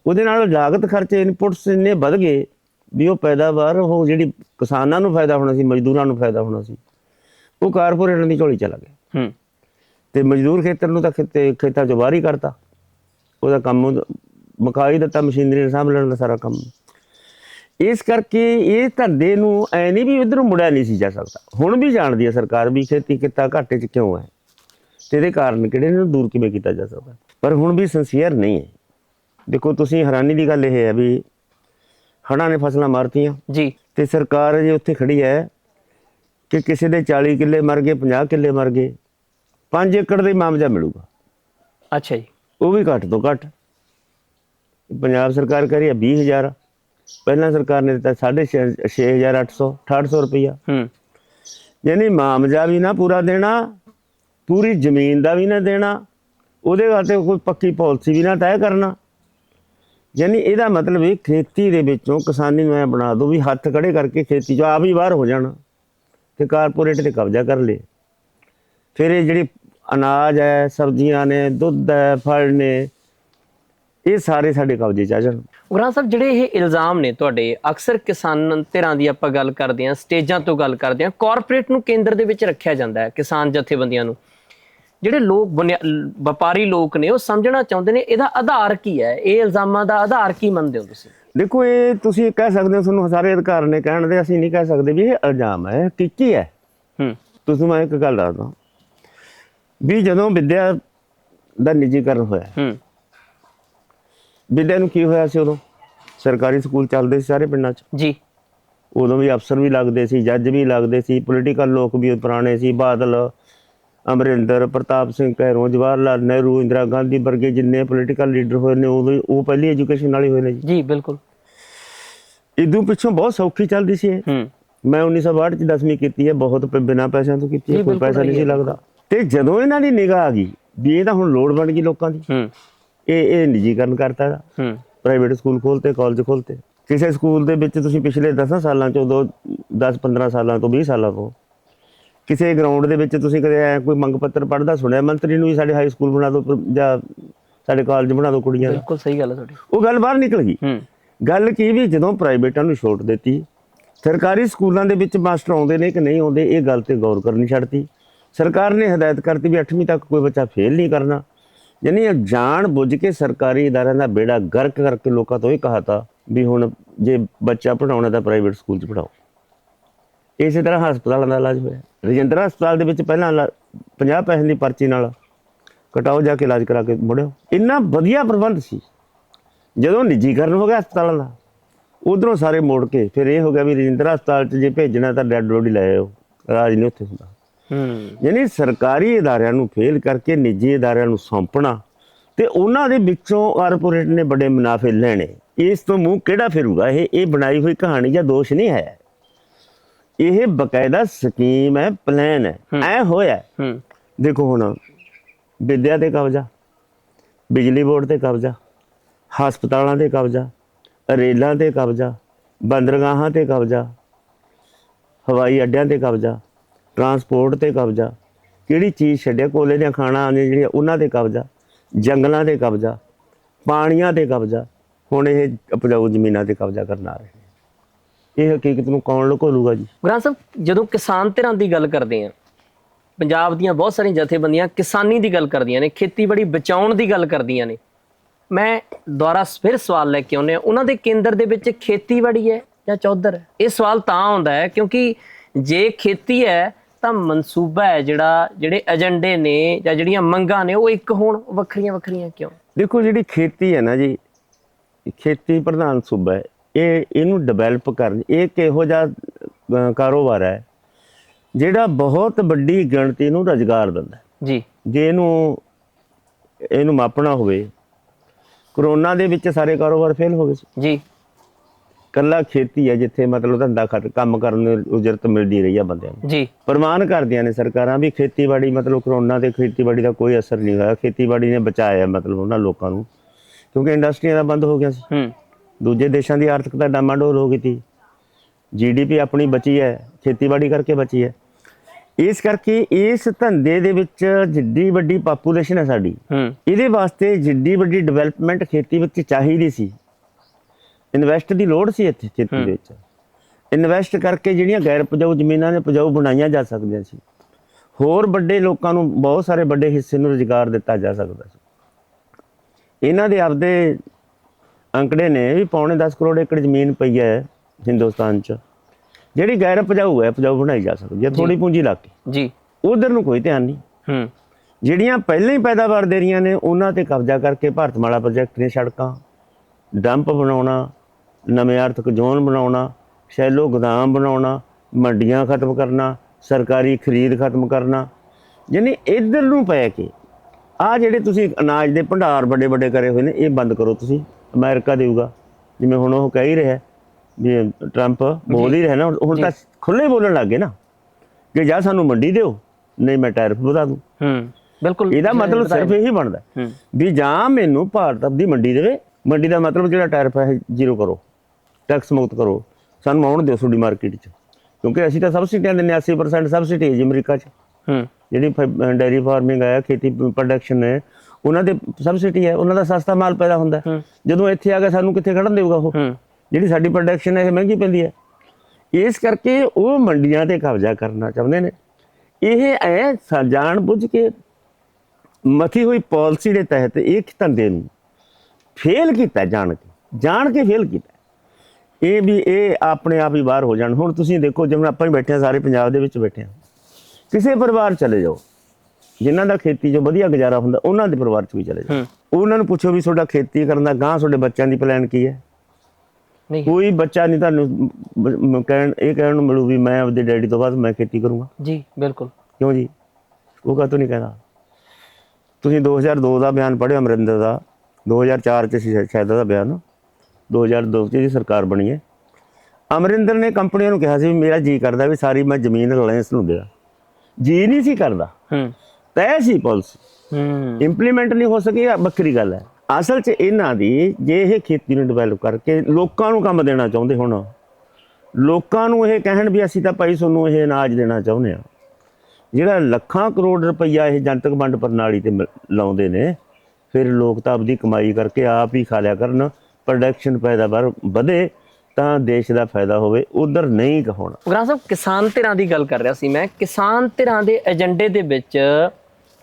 ਉਹਦੇ ਨਾਲ ਲਾਗਤ ਖਰਚੇ ਇਨਪੁਟਸ ਇੰਨੇ ਵਧ ਗਏ ਵੀ ਉਹ ਪੈਦਾਵਾਰ ਉਹ ਜਿਹੜੀ ਕਿਸਾਨਾਂ ਨੂੰ ਫਾਇਦਾ ਹੋਣਾ ਸੀ ਮਜ਼ਦੂਰਾਂ ਨੂੰ ਫਾਇਦਾ ਹੋਣਾ ਸੀ ਉਹ ਕਾਰਪੋਰੇਟਾਂ ਦੀ ਝੋਲੀ ਚਲਾ ਗਿਆ ਹੂੰ। ਤੇ ਮਜ਼ਦੂਰ ਖੇਤਰ ਨੂੰ ਤਾਂ ਖੇਤੇ ਖੇਤਾਂ ਚੋਂ ਬਾਹਰ ਹੀ ਕਰਤਾ ਉਹਦਾ ਕੰਮ ਉਹਦਾ- ਮੁਕਾ ਹੀ ਦਿੱਤਾ ਮਸ਼ੀਨਰੀ ਨੇ ਸਾਂਭ ਲੈਣ ਦਾ ਸਾਰਾ ਕੰਮ। ਇਸ ਕਰਕੇ ਇਹ ਧੰਦੇ ਨੂੰ ਐ ਨਹੀਂ ਵੀ ਉਧਰ ਮੁੜਿਆ ਨਹੀਂ ਸੀ ਜਾ ਸਕਦਾ। ਹੁਣ ਵੀ ਜਾਣਦੀ ਹੈ ਸਰਕਾਰ ਵੀ ਖੇਤੀ ਕਿੱਤਾ ਘਾਟੇ 'ਚ ਕਿਉਂ ਹੈ। ਤੇ ਇਹਦੇ ਕਾਰਨ ਕਿਹੜੇ ਨੇ ਦੂਰ ਕਿਵੇਂ ਕੀਤਾ ਜਾ ਸਕਦਾ। ਪਰ ਹੁਣ ਵੀ ਸਿੰਸੀਅਰ ਨਹੀਂ ਹੈ। ਦੇਖੋ ਤੁਸੀਂ ਹੈਰਾਨੀ ਦੀ ਗੱਲ ਇਹ ਹੈ ਵੀ ਹੜ੍ਹਾਂ ਨੇ ਫਸਲਾਂ ਮਾਰਤੀਆਂ। ਜੀ। ਤੇ ਸਰਕਾਰ ਅਜੇ ਉੱਥੇ ਖੜੀ ਹੈ ਕਿ ਕਿਸੇ ਦੇ 40 ਕਿੱਲੇ ਮਰ ਗਏ 50 ਕਿੱਲੇ ਮਰ ਗਏ 5 ਏਕੜ ਦਾ ਮਾਮਜਾ ਮਿਲੂਗਾ। ਅੱਛਾ ਜੀ। ਉਹ ਵੀ ਘੱਟ ਤੋਂ ਘੱਟ। ਪੰਜਾਬ ਸਰਕਾਰ ਰਹੀ ਹੈ 20000 ਪਹਿਲਾਂ ਸਰਕਾਰ ਨੇ ਦਿੱਤਾ 6800 6800 ਰੁਪਇਆ ਹੂੰ। ਯਾਨੀ ਮਾਮਜਾ ਵੀ ਨਾ ਪੂਰਾ ਦੇਣਾ ਪੂਰੀ ਜ਼ਮੀਨ ਦਾ ਵੀ ਨਾ ਦੇਣਾ ਉਹਦੇ ਵਾਸਤੇ ਕੋਈ ਪੱਕੀ ਪਾਲਿਸੀ ਵੀ ਨਾ ਤੈਅ ਕਰਨਾ। ਯਾਨੀ ਇਹਦਾ ਮਤਲਬ ਇਹ ਖੇਤੀ ਦੇ ਵਿੱਚੋਂ ਕਿਸਾਨੀ ਨੂੰ ਐ ਬਣਾ ਦੋ ਵੀ ਹੱਥ ਖੜੇ ਕਰਕੇ ਖੇਤੀ ਚੋਂ ਆਪ ਹੀ ਬਾਹਰ ਹੋ ਜਾਣਾ ਤੇ ਕਾਰਪੋਰੇਟ ਤੇ ਕਬਜ਼ਾ ਕਰ ਲੇ। ਫਿਰ ਇਹ ਜਿਹੜੀ ਅਨਾਜ ਹੈ ਸਬਜ਼ੀਆਂ ਨੇ ਦੁੱਧ ਹੈ ਫਲ ਨੇ ਇਹ ਸਾਰੇ ਸਾਡੇ ਕਬਜ਼ੇ ਚ ਆ ਜਾਣ। ਉਗਰਾਂ ਸਾਹਿਬ ਜਿਹੜੇ ਇਹ ਇਲਜ਼ਾਮ ਨੇ ਤੁਹਾਡੇ ਅਕਸਰ ਕਿਸਾਨ ਧਿਰਾਂ ਦੀ ਆਪਾਂ ਗੱਲ ਕਰਦੇ ਹਾਂ ਸਟੇਜਾਂ ਤੋਂ ਗੱਲ ਕਰਦੇ ਹਾਂ ਕਾਰਪੋਰੇਟ ਨੂੰ ਕੇਂਦਰ ਦੇ ਵਿੱਚ ਰੱਖਿਆ ਜਾਂਦਾ ਹੈ ਕਿਸਾਨ ਜਥੇਬੰਦੀਆਂ ਨੂੰ। ਜਿਹੜੇ ਲੋਕ ਵਪਾਰੀ ਲੋਕ ਨੇ ਉਹ ਸਮਝਣਾ ਚਾਹੁੰਦੇ ਨੇ ਇਹਦਾ ਆਧਾਰ ਕੀ ਹੈ? ਇਹ ਇਲਜ਼ਾਮਾਂ ਦਾ ਆਧਾਰ ਕੀ ਮੰਨਦੇ ਹੋ ਤੁਸੀਂ? ਦੇਖੋ ਇਹ ਤੁਸੀਂ ਕਹਿ ਸਕਦੇ ਹੋ ਤੁਹਾਨੂੰ ਸਾਰੇ ਅਧਿਕਾਰ ਨੇ ਕਹਿਣ ਦੇ ਅਸੀਂ ਨਹੀਂ ਕਹਿ ਸਕਦੇ ਵੀ ਇਹ ਇਲਜ਼ਾਮ ਹੈ ਕੀ ਕੀ ਹੈ। ਹੂੰ। ਤੁਸੀਂ ਮੈਂ ਇੱਕ ਗੱਲ ਦੱਸਦਾ। ਵੀ ਜਦੋਂ ਵਿਦਿਆ ਦਾ ਨਿੱਜੀਕਰਨ ਹੋਇਆ ਹੂੰ। ਵਿਦਿਆ ਨੂੰ ਕੀ ਹੋਇਆ ਸੀ ਉਦੋਂ? ਸਰਕਾਰੀ ਸਕੂਲ ਚੱਲਦੇ ਸੀ ਸਾਰੇ ਪਿੰਡਾਂ 'ਚ। ਜੀ। ਉਦੋਂ ਵੀ ਅਫਸਰ ਵੀ ਲੱਗਦੇ ਸੀ ਜੱਜ ਵੀ ਲੱਗਦੇ ਸੀ ਪੋਲੀਟੀਕਲ ਲੋਕ ਵੀ ਪੁਰਾਣੇ ਸੀ ਬਾਦਲ ਅਮਰਿੰਦਰ ਪ੍ਰਤਾਪ ਸਿੰਘ ਕੈਰੋਂ ਜਵਾਹਰ ਲਾਲ ਨਹਿਰੂ ਇੰਦਰਾ ਗਾਂਧੀ ਵਰਗੇ ਜਿੰਨੇ ਪੋਲੀਟੀਕਲ ਲੀਡਰ ਹੋਏ ਨੇ ਉਦੋਂ ਉਹ ਪਹਿਲੀ ਐਜੂਕੇਸ਼ਨ ਵਾਲੇ ਹੋਏ ਨੇ ਜੀ। ਜੀ ਬਿਲਕੁਲ। ਇਦੋਂ ਪਿੱਛੋਂ ਬਹੁਤ ਸੌਖੀ ਚੱਲਦੀ ਸੀ ਹੂੰ। ਮੈਂ 1962 ਚ 10ਵੀਂ ਕੀਤੀ ਹੈ ਬਹੁਤ ਬਿਨਾਂ ਪੈਸਿਆਂ ਤੋਂ ਕੀਤੀ ਹੈ ਕੋਈ ਪੈਸਾ ਨਹੀਂ ਸੀ। ਲੱਗਦਾ। ਤੇ ਜਦੋਂ ਇਹਨਾਂ ਦੀ ਨਿਗਾਹ ਆ ਗਈ ਵੀ ਇਹ ਤਾਂ ਹੁਣ ਲੋੜ ਬਣ ਗਈ ਲੋਕਾਂ ਦੀ। ਹੂੰ। ਇਹ ਇਹ ਨਿੱਜੀਕਰਨ ਕਰਤਾ ਹੂੰ। ਪ੍ਰਾਈਵੇਟ ਸਕੂਲ ਖੋਲਤੇ ਕਾਲਜ ਖੋਲਤੇ। ਕਿਸੇ ਸਕੂਲ ਦੇ ਵਿੱਚ ਤੁਸੀਂ ਪਿਛਲੇ 10 ਸਾਲਾਂ ਚੋਂ ਦੋ 10 15 ਸਾਲਾਂ ਤੋਂ 20 ਸਾਲਾਂ ਤੋਂ ਕਿਸੇ ਗਰਾਊਂਡ ਦੇ ਵਿੱਚ ਤੁਸੀਂ ਕਦੇ ਐਂ ਕੋਈ ਮੰਗ ਪੱਤਰ ਪੜ੍ਹਦਾ ਸੁਣਿਆ? ਮੰਤਰੀ ਨੂੰ ਵੀ ਸਾਡੇ ਹਾਈ ਸਕੂਲ ਬਣਾ ਦਿਓ ਜਾਂ ਸਾਡੇ ਕਾਲਜ ਬਣਾ ਦਿਓ ਕੁੜੀਆਂ ਬਿਲਕੁਲ ਸਹੀ ਗੱਲ ਹੈ ਤੁਹਾਡੀ। ਉਹ ਗੱਲ ਬਾਹਰ ਨਿਕਲ ਗਈ। ਹੂੰ। ਗੱਲ ਕੀ ਵੀ ਜਦੋਂ ਪ੍ਰਾਈਵੇਟਾਂ ਨੂੰ ਛੋਟ ਦਿੱਤੀ ਸਰਕਾਰੀ ਸਕੂਲਾਂ ਦੇ ਵਿੱਚ ਮਾਸਟਰ ਆਉਂਦੇ ਨੇ ਕਿ ਨਹੀਂ ਆਉਂਦੇ ਇਹ ਗੱਲ ਤੇ ਗੌਰ ਕਰਨੀ ਛੱਡਤੀ। ਸਰਕਾਰ ਨੇ ਹਦਾਇਤ ਕਰਤੀ ਵੀ 8ਵੀਂ ਤੱਕ ਕੋਈ ਬੱਚਾ ਫੇਲ ਨਹੀਂ ਕਰਨਾ। ਯਾਨੀ ਜਾਣ ਬੁੱਝ ਕੇ ਸਰਕਾਰੀ ਇਦਾਰਿਆਂ ਦਾ ਬੇੜਾ ਗਰਕ ਕਰਕੇ ਲੋਕਾਂ ਤੋਂ ਇਹ ਕਹਾਤਾ ਵੀ ਹੁਣ ਜੇ ਬੱਚਾ ਪੜਾਉਣਾ ਤਾਂ ਪ੍ਰਾਈਵੇਟ ਸਕੂਲ 'ਚ ਪੜਾਓ ਇਸੇ ਤਰ੍ਹਾਂ ਹਸਪਤਾਲਾਂ ਦਾ ਇਲਾਜ ਹੋਇਆ। ਰਜਿੰਦਰਾ ਹਸਪਤਾਲ ਦੇ ਵਿੱਚ ਪਹਿਲਾਂ ਇਲਾ- 50 ਪੈਸੇ ਦੀ ਪਰਚੀ ਨਾਲ ਕਟਾਓ ਜਾ ਕੇ ਇਲਾਜ ਕਰਾ ਕੇ ਮੁੜਿਓ। ਇੰਨਾ ਵਧੀਆ ਪ੍ਰਬੰਧ ਸੀ। ਜਦੋਂ ਨਿੱਜੀਕਰਨ ਹੋ ਗਿਆ ਹਸਪਤਾਲਾਂ ਦਾ, ਉਧਰੋਂ ਸਾਰੇ ਮੋੜ ਕੇ ਫਿਰ ਇਹ ਹੋ ਗਿਆ ਵੀ ਰਜਿੰਦਰਾ ਹਸਪਤਾਲ 'ਚ ਜੇ ਭੇਜਣਾ ਤਾਂ ਡੈਡ ਬੋਡੀ ਲੈ ਆਓ ਰਾਜ ਨਹੀਂ ਉੱਥੇ ਹੁੰਦਾ। ਯਾਨੀ ਸਰਕਾਰੀ ادارਿਆਂ ਨੂੰ ਫੇਲ ਕਰਕੇ ਨਿੱਜੀ ادارਿਆਂ ਨੂੰ ਸੌਂਪਣਾ ਤੇ ਉਹਨਾਂ ਦੇ ਵਿੱਚੋਂ ਕਾਰਪੋਰੇਟ ਨੇ ਬੜੇ ਮੁਨਾਫੇ ਲੈਣੇ। ਇਸ ਤੋਂ ਮੂੰਹ ਕਿਹੜਾ ਫਿਰੂਗਾ? ਇਹ ਇਹ ਬਣਾਈ ਹੋਈ ਕਹਾਣੀ ਜਾਂ ਦੋਸ਼ ਨਹੀਂ ਹੈ। ਇਹ ਬਕਾਇਦਾ ਸਕੀਮ ਹੈ ਪਲਾਨ ਹੈ। ਐ ਹੋਇਆ। ਦੇਖੋ ਹੁਣ ਵਿਦਿਆ ਤੇ ਕਬਜ਼ਾ ਬਿਜਲੀ ਬੋਰਡ ਤੇ ਕਬਜ਼ਾ ਹਸਪਤਾਲਾਂ ਤੇ ਕਬਜ਼ਾ ਰੇਲਾਂ ਤੇ ਕਬਜ਼ਾ ਬੰਦਰਗਾਹਾਂ ਤੇ ਕਬਜ਼ਾ ਹਵਾਈ ਅੱਡਿਆਂ ਤੇ ਕਬਜ਼ਾ ਟਰਾਂਸਪੋਰਟ ਤੇ ਕਬਜ਼ਾ। ਕਿਹੜੀ ਚੀਜ਼ ਛੱਡਿਆ? ਕੋਲੇ ਦੀਆਂ ਖਾਣਾ ਆਉਂਦੀਆਂ ਜਿਹੜੀਆਂ, ਉਹਨਾਂ ਤੇ ਕਬਜ਼ਾ। ਜੰਗਲਾਂ ਤੇ ਕਬਜ਼ਾ। ਪਾਣੀਆਂ ਤੇ ਕਬਜ਼ਾ। ਹੁਣ ਇਹ ਉਪਜਾਊ ਜ਼ਮੀਨਾਂ ਤੇ ਕਬਜ਼ਾ ਕਰਨ ਆ ਰਹੇ ਇਹ ਹਕੀਕਤ ਨੂੰ ਕੌਣ ਲੁਕੋਲੂਗਾ ਜੀ? ਗੁਰਾਂ ਸਾਹਿਬ, ਜਦੋਂ ਕਿਸਾਨ ਧਿਰਾਂ ਦੀ ਗੱਲ ਕਰਦੇ ਆ ਪੰਜਾਬ ਦੀਆਂ ਬਹੁਤ ਸਾਰੀਆਂ ਜਥੇਬੰਦੀਆਂ ਕਿਸਾਨੀ ਦੀ ਗੱਲ ਕਰਦੀਆਂ ਨੇ, ਖੇਤੀਬਾੜੀ ਬਚਾਉਣ ਦੀ ਗੱਲ ਕਰਦੀਆਂ ਨੇ। ਮੈਂ ਦੁਬਾਰਾ ਫਿਰ ਸਵਾਲ ਲੈ ਕੇ ਆਉਂਦੇ ਆ ਉਹਨਾਂ ਦੇ ਕੇਂਦਰ ਦੇ ਵਿੱਚ ਖੇਤੀਬਾੜੀ ਹੈ ਜਾਂ ਚੌਧਰ ਹੈ? ਇਹ ਸਵਾਲ ਤਾਂ ਆਉਂਦਾ ਹੈ ਕਿਉਂਕਿ ਜੇ ਖੇਤੀ ਹੈ ਤਾਂ ਮਨਸੂਬਾ ਹੈ ਜਿਹੜਾ ਜਿਹੜੇ ਏਜੰਡੇ ਨੇ ਜਾਂ ਜਿਹੜੀਆਂ ਮੰਗਾਂ ਨੇ ਉਹ ਇੱਕ ਹੋਣ ਵੱਖਰੀਆਂ ਵੱਖਰੀਆਂ ਕਿਉਂ? ਦੇਖੋ ਜਿਹੜੀ ਖੇਤੀ ਹੈ ਨਾ ਜੀ ਖੇਤੀ ਪ੍ਰਧਾਨ ਸੂਬਾ ਹੈ। ਇਹ ਇਹਨੂੰ ਡਿਵੈਲਪ ਕਰਨ ਇਹ ਕਿਹੋ ਜਿਹਾ ਕਾਰੋਬਾਰ ਹੈ ਜਿਹੜਾ ਬਹੁਤ ਵੱਡੀ ਗਿਣਤੀ ਨੂੰ ਰੁਜ਼ਗਾਰ ਦਿੰਦਾ। ਜੀ। ਜੇ ਇਹਨੂੰ ਇਹਨੂੰ ਮਾਪਣਾ ਹੋਵੇ ਕਰੋਨਾ ਦੇ ਵਿੱਚ ਸਾਰੇ ਕਾਰੋਬਾਰ ਫੇਲ ਹੋ ਗਏ ਜੀ। ਕੱਲਾ ਖੇਤੀ ਹੈ ਜਿੱਥੇ ਮਤਲਬ ਧੰਦਾ ਖਤ ਕੰਮ ਕਰਨ ਨੂੰ ਉਜਰਤ ਮਿਲਦੀ ਰਹੀ ਆ ਬੰਦਿਆਂ ਨੂੰ। ਜੀ। ਪ੍ਰਮਾਣ ਕਰਦੀਆਂ ਨੇ ਸਰਕਾਰਾਂ ਵੀ ਖੇਤੀਬਾੜੀ ਮਤਲਬ ਕਰੋਨਾ ਤੇ ਖੇਤੀਬਾੜੀ ਦਾ ਕੋਈ ਅਸਰ ਨਹੀਂ ਹੋਇਆ। ਖੇਤੀਬਾੜੀ ਨੇ ਬਚਾਇਆ ਮਤਲਬ ਉਹਨਾਂ ਲੋਕਾਂ ਨੂੰ। ਕਿਉਂਕਿ ਇੰਡਸਟਰੀਆਂ ਦਾ ਬੰਦ ਹੋ ਗਿਆ ਸੀ। ਹੂੰ। ਦੂਜੇ ਦੇਸ਼ਾਂ ਦੀ ਆਰਥਿਕਤਾ ਡਾਮਾਡੋਲ ਹੋ ਗਈ ਸੀ। ਜੀਡੀਪੀ ਆਪਣੀ ਬਚੀ ਹੈ ਖੇਤੀਬਾੜੀ ਕਰਕੇ ਬਚੀ ਹੈ। ਇਸ ਕਰਕੇ ਇਸ ਧੰਦੇ ਦੇ ਵਿੱਚ ਜਿੱਡੀ ਵੱਡੀ ਪਾਪੂਲੇਸ਼ਨ ਹੈ ਸਾਡੀ। ਹੂੰ। ਇਹਦੇ ਵਾਸਤੇ ਜਿੱਡੀ ਵੱਡੀ ਡਿਵੈਲਪਮੈਂਟ ਖੇਤੀ ਵਿੱਚ ਚਾਹੀਦੀ ਸੀ। ਇਨਵੈਸਟ ਦੀ ਲੋੜ ਸੀ ਇੱਥੇ ਖੇਤੀ ਦੇ ਵਿੱਚ। ਇਨਵੈਸਟ ਕਰਕੇ ਜਿਹੜੀਆਂ ਗੈਰ ਉਪਜਾਊ ਜ਼ਮੀਨਾਂ ਨੇ ਉਪਜਾਊ ਬਣਾਈਆਂ ਜਾ ਸਕਦੀਆਂ ਸੀ। ਹੋਰ ਵੱਡੇ ਲੋਕਾਂ ਨੂੰ ਬਹੁਤ ਸਾਰੇ ਵੱਡੇ ਹਿੱਸੇ ਨੂੰ ਰੁਜ਼ਗਾਰ ਦਿੱਤਾ ਜਾ ਸਕਦਾ ਸੀ। ਇਹਨਾਂ ਦੇ ਆਪਦੇ ਅੰਕੜੇ ਨੇ ਵੀ ਪੌਣੇ 10 ਕਰੋੜ ਏਕੜ ਜ਼ਮੀਨ ਪਈ ਹੈ ਹਿੰਦੁਸਤਾਨ 'ਚ। ਜਿਹੜੀ ਗੈਰ ਉਪਜਾਊ ਹੈ ਉਪਜਾਊ ਬਣਾਈ ਜਾ ਸਕਦੀ ਹੈ ਥੋੜੀ ਪੂੰਜੀ ਲਾ ਕੇ। ਜੀ। ਉਧਰ ਨੂੰ ਕੋਈ ਧਿਆਨ ਨਹੀਂ। ਹੂੰ। ਜਿਹੜੀਆਂ ਪਹਿਲਾਂ ਹੀ ਪੈਦਾਵਾਰ ਦੇ ਰਹੀਆਂ ਨੇ ਉਹਨਾਂ ਤੇ ਕਬਜ਼ਾ ਕਰਕੇ ਭਾਰਤਮਾਲਾ ਪ੍ਰੋਜੈਕਟ ਨੇ ਸੜਕਾਂ ਡੰਪ ਬਣਾਉਣਾ ਨਵੇਂ ਆਰਥਿਕ ਜ਼ੋਨ ਬਣਾਉਣਾ ਸ਼ੈਲੋ ਗੋਦਾਮ ਬਣਾਉਣਾ ਮੰਡੀਆਂ ਖਤਮ ਕਰਨਾ ਸਰਕਾਰੀ ਖਰੀਦ ਖਤਮ ਕਰਨਾ। ਯਾਨੀ ਇਧਰ ਨੂੰ ਪੈ ਕੇ ਆ ਜਿਹੜੇ ਤੁਸੀਂ ਅਨਾਜ ਦੇ ਭੰਡਾਰ ਵੱਡੇ ਵੱਡੇ ਕਰੇ ਹੋਏ ਨੇ ਇਹ ਬੰਦ ਕਰੋ ਤੁਸੀਂ। ਅਮਰੀਕਾ ਦੇਊਗਾ। ਜਿਵੇਂ ਹੁਣ ਉਹ ਕਹਿ ਹੀ ਰਿਹਾ ਵੀ ਟਰੰਪ ਬੋਲ ਹੀ ਰਿਹਾ ਨਾ ਹੁਣ ਤਾਂ ਖੁੱਲੇ ਬੋਲਣ ਲੱਗ ਗਏ ਨਾ ਕਿ ਜਾਂ ਸਾਨੂੰ ਮੰਡੀ ਦਿਓ ਨਹੀਂ ਮੈਂ ਟੈਰਿਫ ਵਧਾ ਦੂੰ। ਹੂੰ ਬਿਲਕੁਲ। ਇਹਦਾ ਮਤਲਬ ਸਿਰਫ ਇਹੀ ਬਣਦਾ ਵੀ ਜਾਂ ਮੈਨੂੰ ਭਾਰਤ ਦੀ ਮੰਡੀ ਦੇਵੇ ਮੰਡੀ ਦਾ ਮਤਲਬ ਜਿਹੜਾ ਟੈਰਿਫ ਹੈ ਜ਼ੀਰੋ ਕਰੋ। ਟੈਕਸ ਮੁਕਤ ਕਰੋ। ਸਾਨੂੰ ਆਉਣ ਦਿਓ ਤੁਹਾਡੀ ਮਾਰਕੀਟ 'ਚ। ਕਿਉਂਕਿ ਅਸੀਂ ਤਾਂ ਸਬਸਿਡੀਆਂ ਦਿੰਦੇ ਹਾਂ 80% ਸਬਸਿਡੀ ਹੈ ਜੀ ਅਮਰੀਕਾ 'ਚ। ਹੂੰ। ਜਿਹੜੀ ਡੈਰੀ ਫਾਰਮਿੰਗ ਹੈ ਖੇਤੀ ਪ੍ਰੋਡਕਸ਼ਨ ਹੈ ਉਹਨਾਂ ਦੇ ਸਬਸਿਡੀ ਹੈ ਉਹਨਾਂ ਦਾ ਸਸਤਾ ਮਾਲ ਪੈਦਾ ਹੁੰਦਾ। ਜਦੋਂ ਇੱਥੇ ਆ ਕੇ ਸਾਨੂੰ ਕਿੱਥੇ ਖੜਨ ਦੇਊਗਾ ਉਹ? ਜਿਹੜੀ ਸਾਡੀ ਪ੍ਰੋਡਕਸ਼ਨ ਹੈ ਇਹ ਮਹਿੰਗੀ ਪੈਂਦੀ ਹੈ। ਇਸ ਕਰਕੇ ਉਹ ਮੰਡੀਆਂ ਤੇ ਕਬਜ਼ਾ ਕਰਨਾ ਚਾਹੁੰਦੇ ਨੇ। ਇਹ ਐ ਜਾਣ ਬੁੱਝ ਕੇ ਮਥੀ ਹੋਈ ਪਾਲਿਸੀ ਦੇ ਤਹਿਤ ਇਹ ਧੰਦੇ ਨੂੰ ਫੇਲ ਕੀਤਾ ਜਾਣ ਕੇ। ਜਾਣ ਕੇ ਫੇਲ ਕੀਤਾ। ਇਹ ਵੀ ਇਹ ਆਪਣੇ ਆਪ ਹੀ ਬਾਹਰ ਹੋ ਜਾਣ। ਹੁਣ ਤੁਸੀਂ ਦੇਖੋ ਜਿਵੇਂ ਆਪਾਂ ਹੀ ਬੈਠੇ ਹਾਂ ਸਾਰੇ ਪੰਜਾਬ ਦੇ ਵਿੱਚ ਬੈਠੇ ਹਾਂ। ਕਿਸੇ ਪਰਿਵਾਰ ਚਲੇ ਜਾਓ ਜਿਨ੍ਹਾਂ ਦਾ ਖੇਤੀ 'ਚ ਵਧੀਆ ਗੁਜ਼ਾਰਾ ਹੁੰਦਾ ਉਹਨਾਂ ਦੇ ਪਰਿਵਾਰ 'ਚ ਵੀ ਚਲੇ ਜਾਓ। ਉਹਨਾਂ ਨੂੰ ਪੁੱਛੋ ਵੀ ਤੁਹਾਡਾ ਖੇਤੀ ਕਰਨ ਦਾ ਗਾਂ ਤੁਹਾਡੇ ਬੱਚਿਆਂ ਦੀ ਪਲਾਨ ਕੀ ਹੈ? ਨਹੀਂ। ਕੋਈ ਬੱਚਾ ਨਹੀਂ ਤੁਹਾਨੂੰ ਕਹਿਣ ਇਹ ਕਹਿਣ ਨੂੰ ਮਿਲੂ ਵੀ ਮੈਂ ਆਪਦੇ ਡੈਡੀ ਤੋਂ ਬਾਅਦ ਮੈਂ ਖੇਤੀ ਕਰੂੰਗਾ। ਜੀ ਬਿਲਕੁਲ। ਕਿਉਂ ਜੀ? ਉਹ ਕਾਹਤੋਂ ਨਹੀਂ ਕਹਿੰਦਾ? ਤੁਸੀਂ 2002 ਦਾ ਬਿਆਨ ਪੜ੍ਹਿਓ ਅਮਰਿੰਦਰ ਦਾ 2004 ਚ ਸੀ ਸ਼ਾਇਦ ਉਹਦਾ ਬਿਆਨ। 2002 ਚ ਦੀ ਸਰਕਾਰ ਬਣੀ ਹੈ। ਅਮਰਿੰਦਰ ਨੇ ਕੰਪਨੀਆਂ ਨੂੰ ਕਿਹਾ ਸੀ ਵੀ ਮੇਰਾ ਜੀ ਕਰਦਾ ਵੀ ਸਾਰੀ ਮੈਂ ਜ਼ਮੀਨ ਰਿਲਾਇੰਸ ਨੂੰ ਦੇਵਾਂ। ਜੀ ਨਹੀਂ ਸੀ ਕਰਦਾ। ਹੂੰ। ਤੈਅ ਸੀ ਪਾਲਿਸੀ ਹੂੰ। ਇੰਪਲੀਮੈਂਟ ਨਹੀਂ ਹੋ ਸਕੀ ਵੱਖਰੀ ਗੱਲ ਹੈ। ਅਸਲ 'ਚ ਇਹਨਾਂ ਦੀ ਜੇ ਇਹ ਖੇਤੀ ਨੂੰ ਡਿਵੈਲਪ ਕਰਕੇ ਲੋਕਾਂ ਨੂੰ ਕੰਮ ਦੇਣਾ ਚਾਹੁੰਦੇ ਹੁਣ ਲੋਕਾਂ ਨੂੰ ਇਹ ਕਹਿਣ ਵੀ ਅਸੀਂ ਤਾਂ ਭਾਈ ਤੁਹਾਨੂੰ ਇਹ ਅਨਾਜ ਦੇਣਾ ਚਾਹੁੰਦੇ ਆ ਜਿਹੜਾ ਲੱਖਾਂ ਕਰੋੜ ਰੁਪਈਆ ਇਹ ਜਨਤਕ ਵੰਡ ਪ੍ਰਣਾਲੀ ਤੇ ਲਾਉਂਦੇ ਨੇ ਫਿਰ ਲੋਕ ਤਾਂ ਆਪਦੀ ਕਮਾਈ ਕਰਕੇ ਆਪ ਹੀ ਖਾ ਲਿਆ ਕਰਨ। ਪ੍ਰੋਡਕਸ਼ਨ ਪੈਦਾਵਾਰ ਵਧੇ ਤਾਂ ਦੇਸ਼ ਦਾ ਫਾਇਦਾ ਹੋਵੇ ਉਧਰ ਨਹੀਂ ਹੋਣਾ ਉਗਰਾ ਸਾਹਿਬ ਕਿਸਾਨ ਧਿਰਾਂ ਦੀ ਗੱਲ ਕਰ ਰਿਹਾ ਸੀ ਮੈਂ। ਕਿਸਾਨ ਧਿਰਾਂ ਦੇ ਏਜੰਡੇ ਦੇ ਵਿੱਚ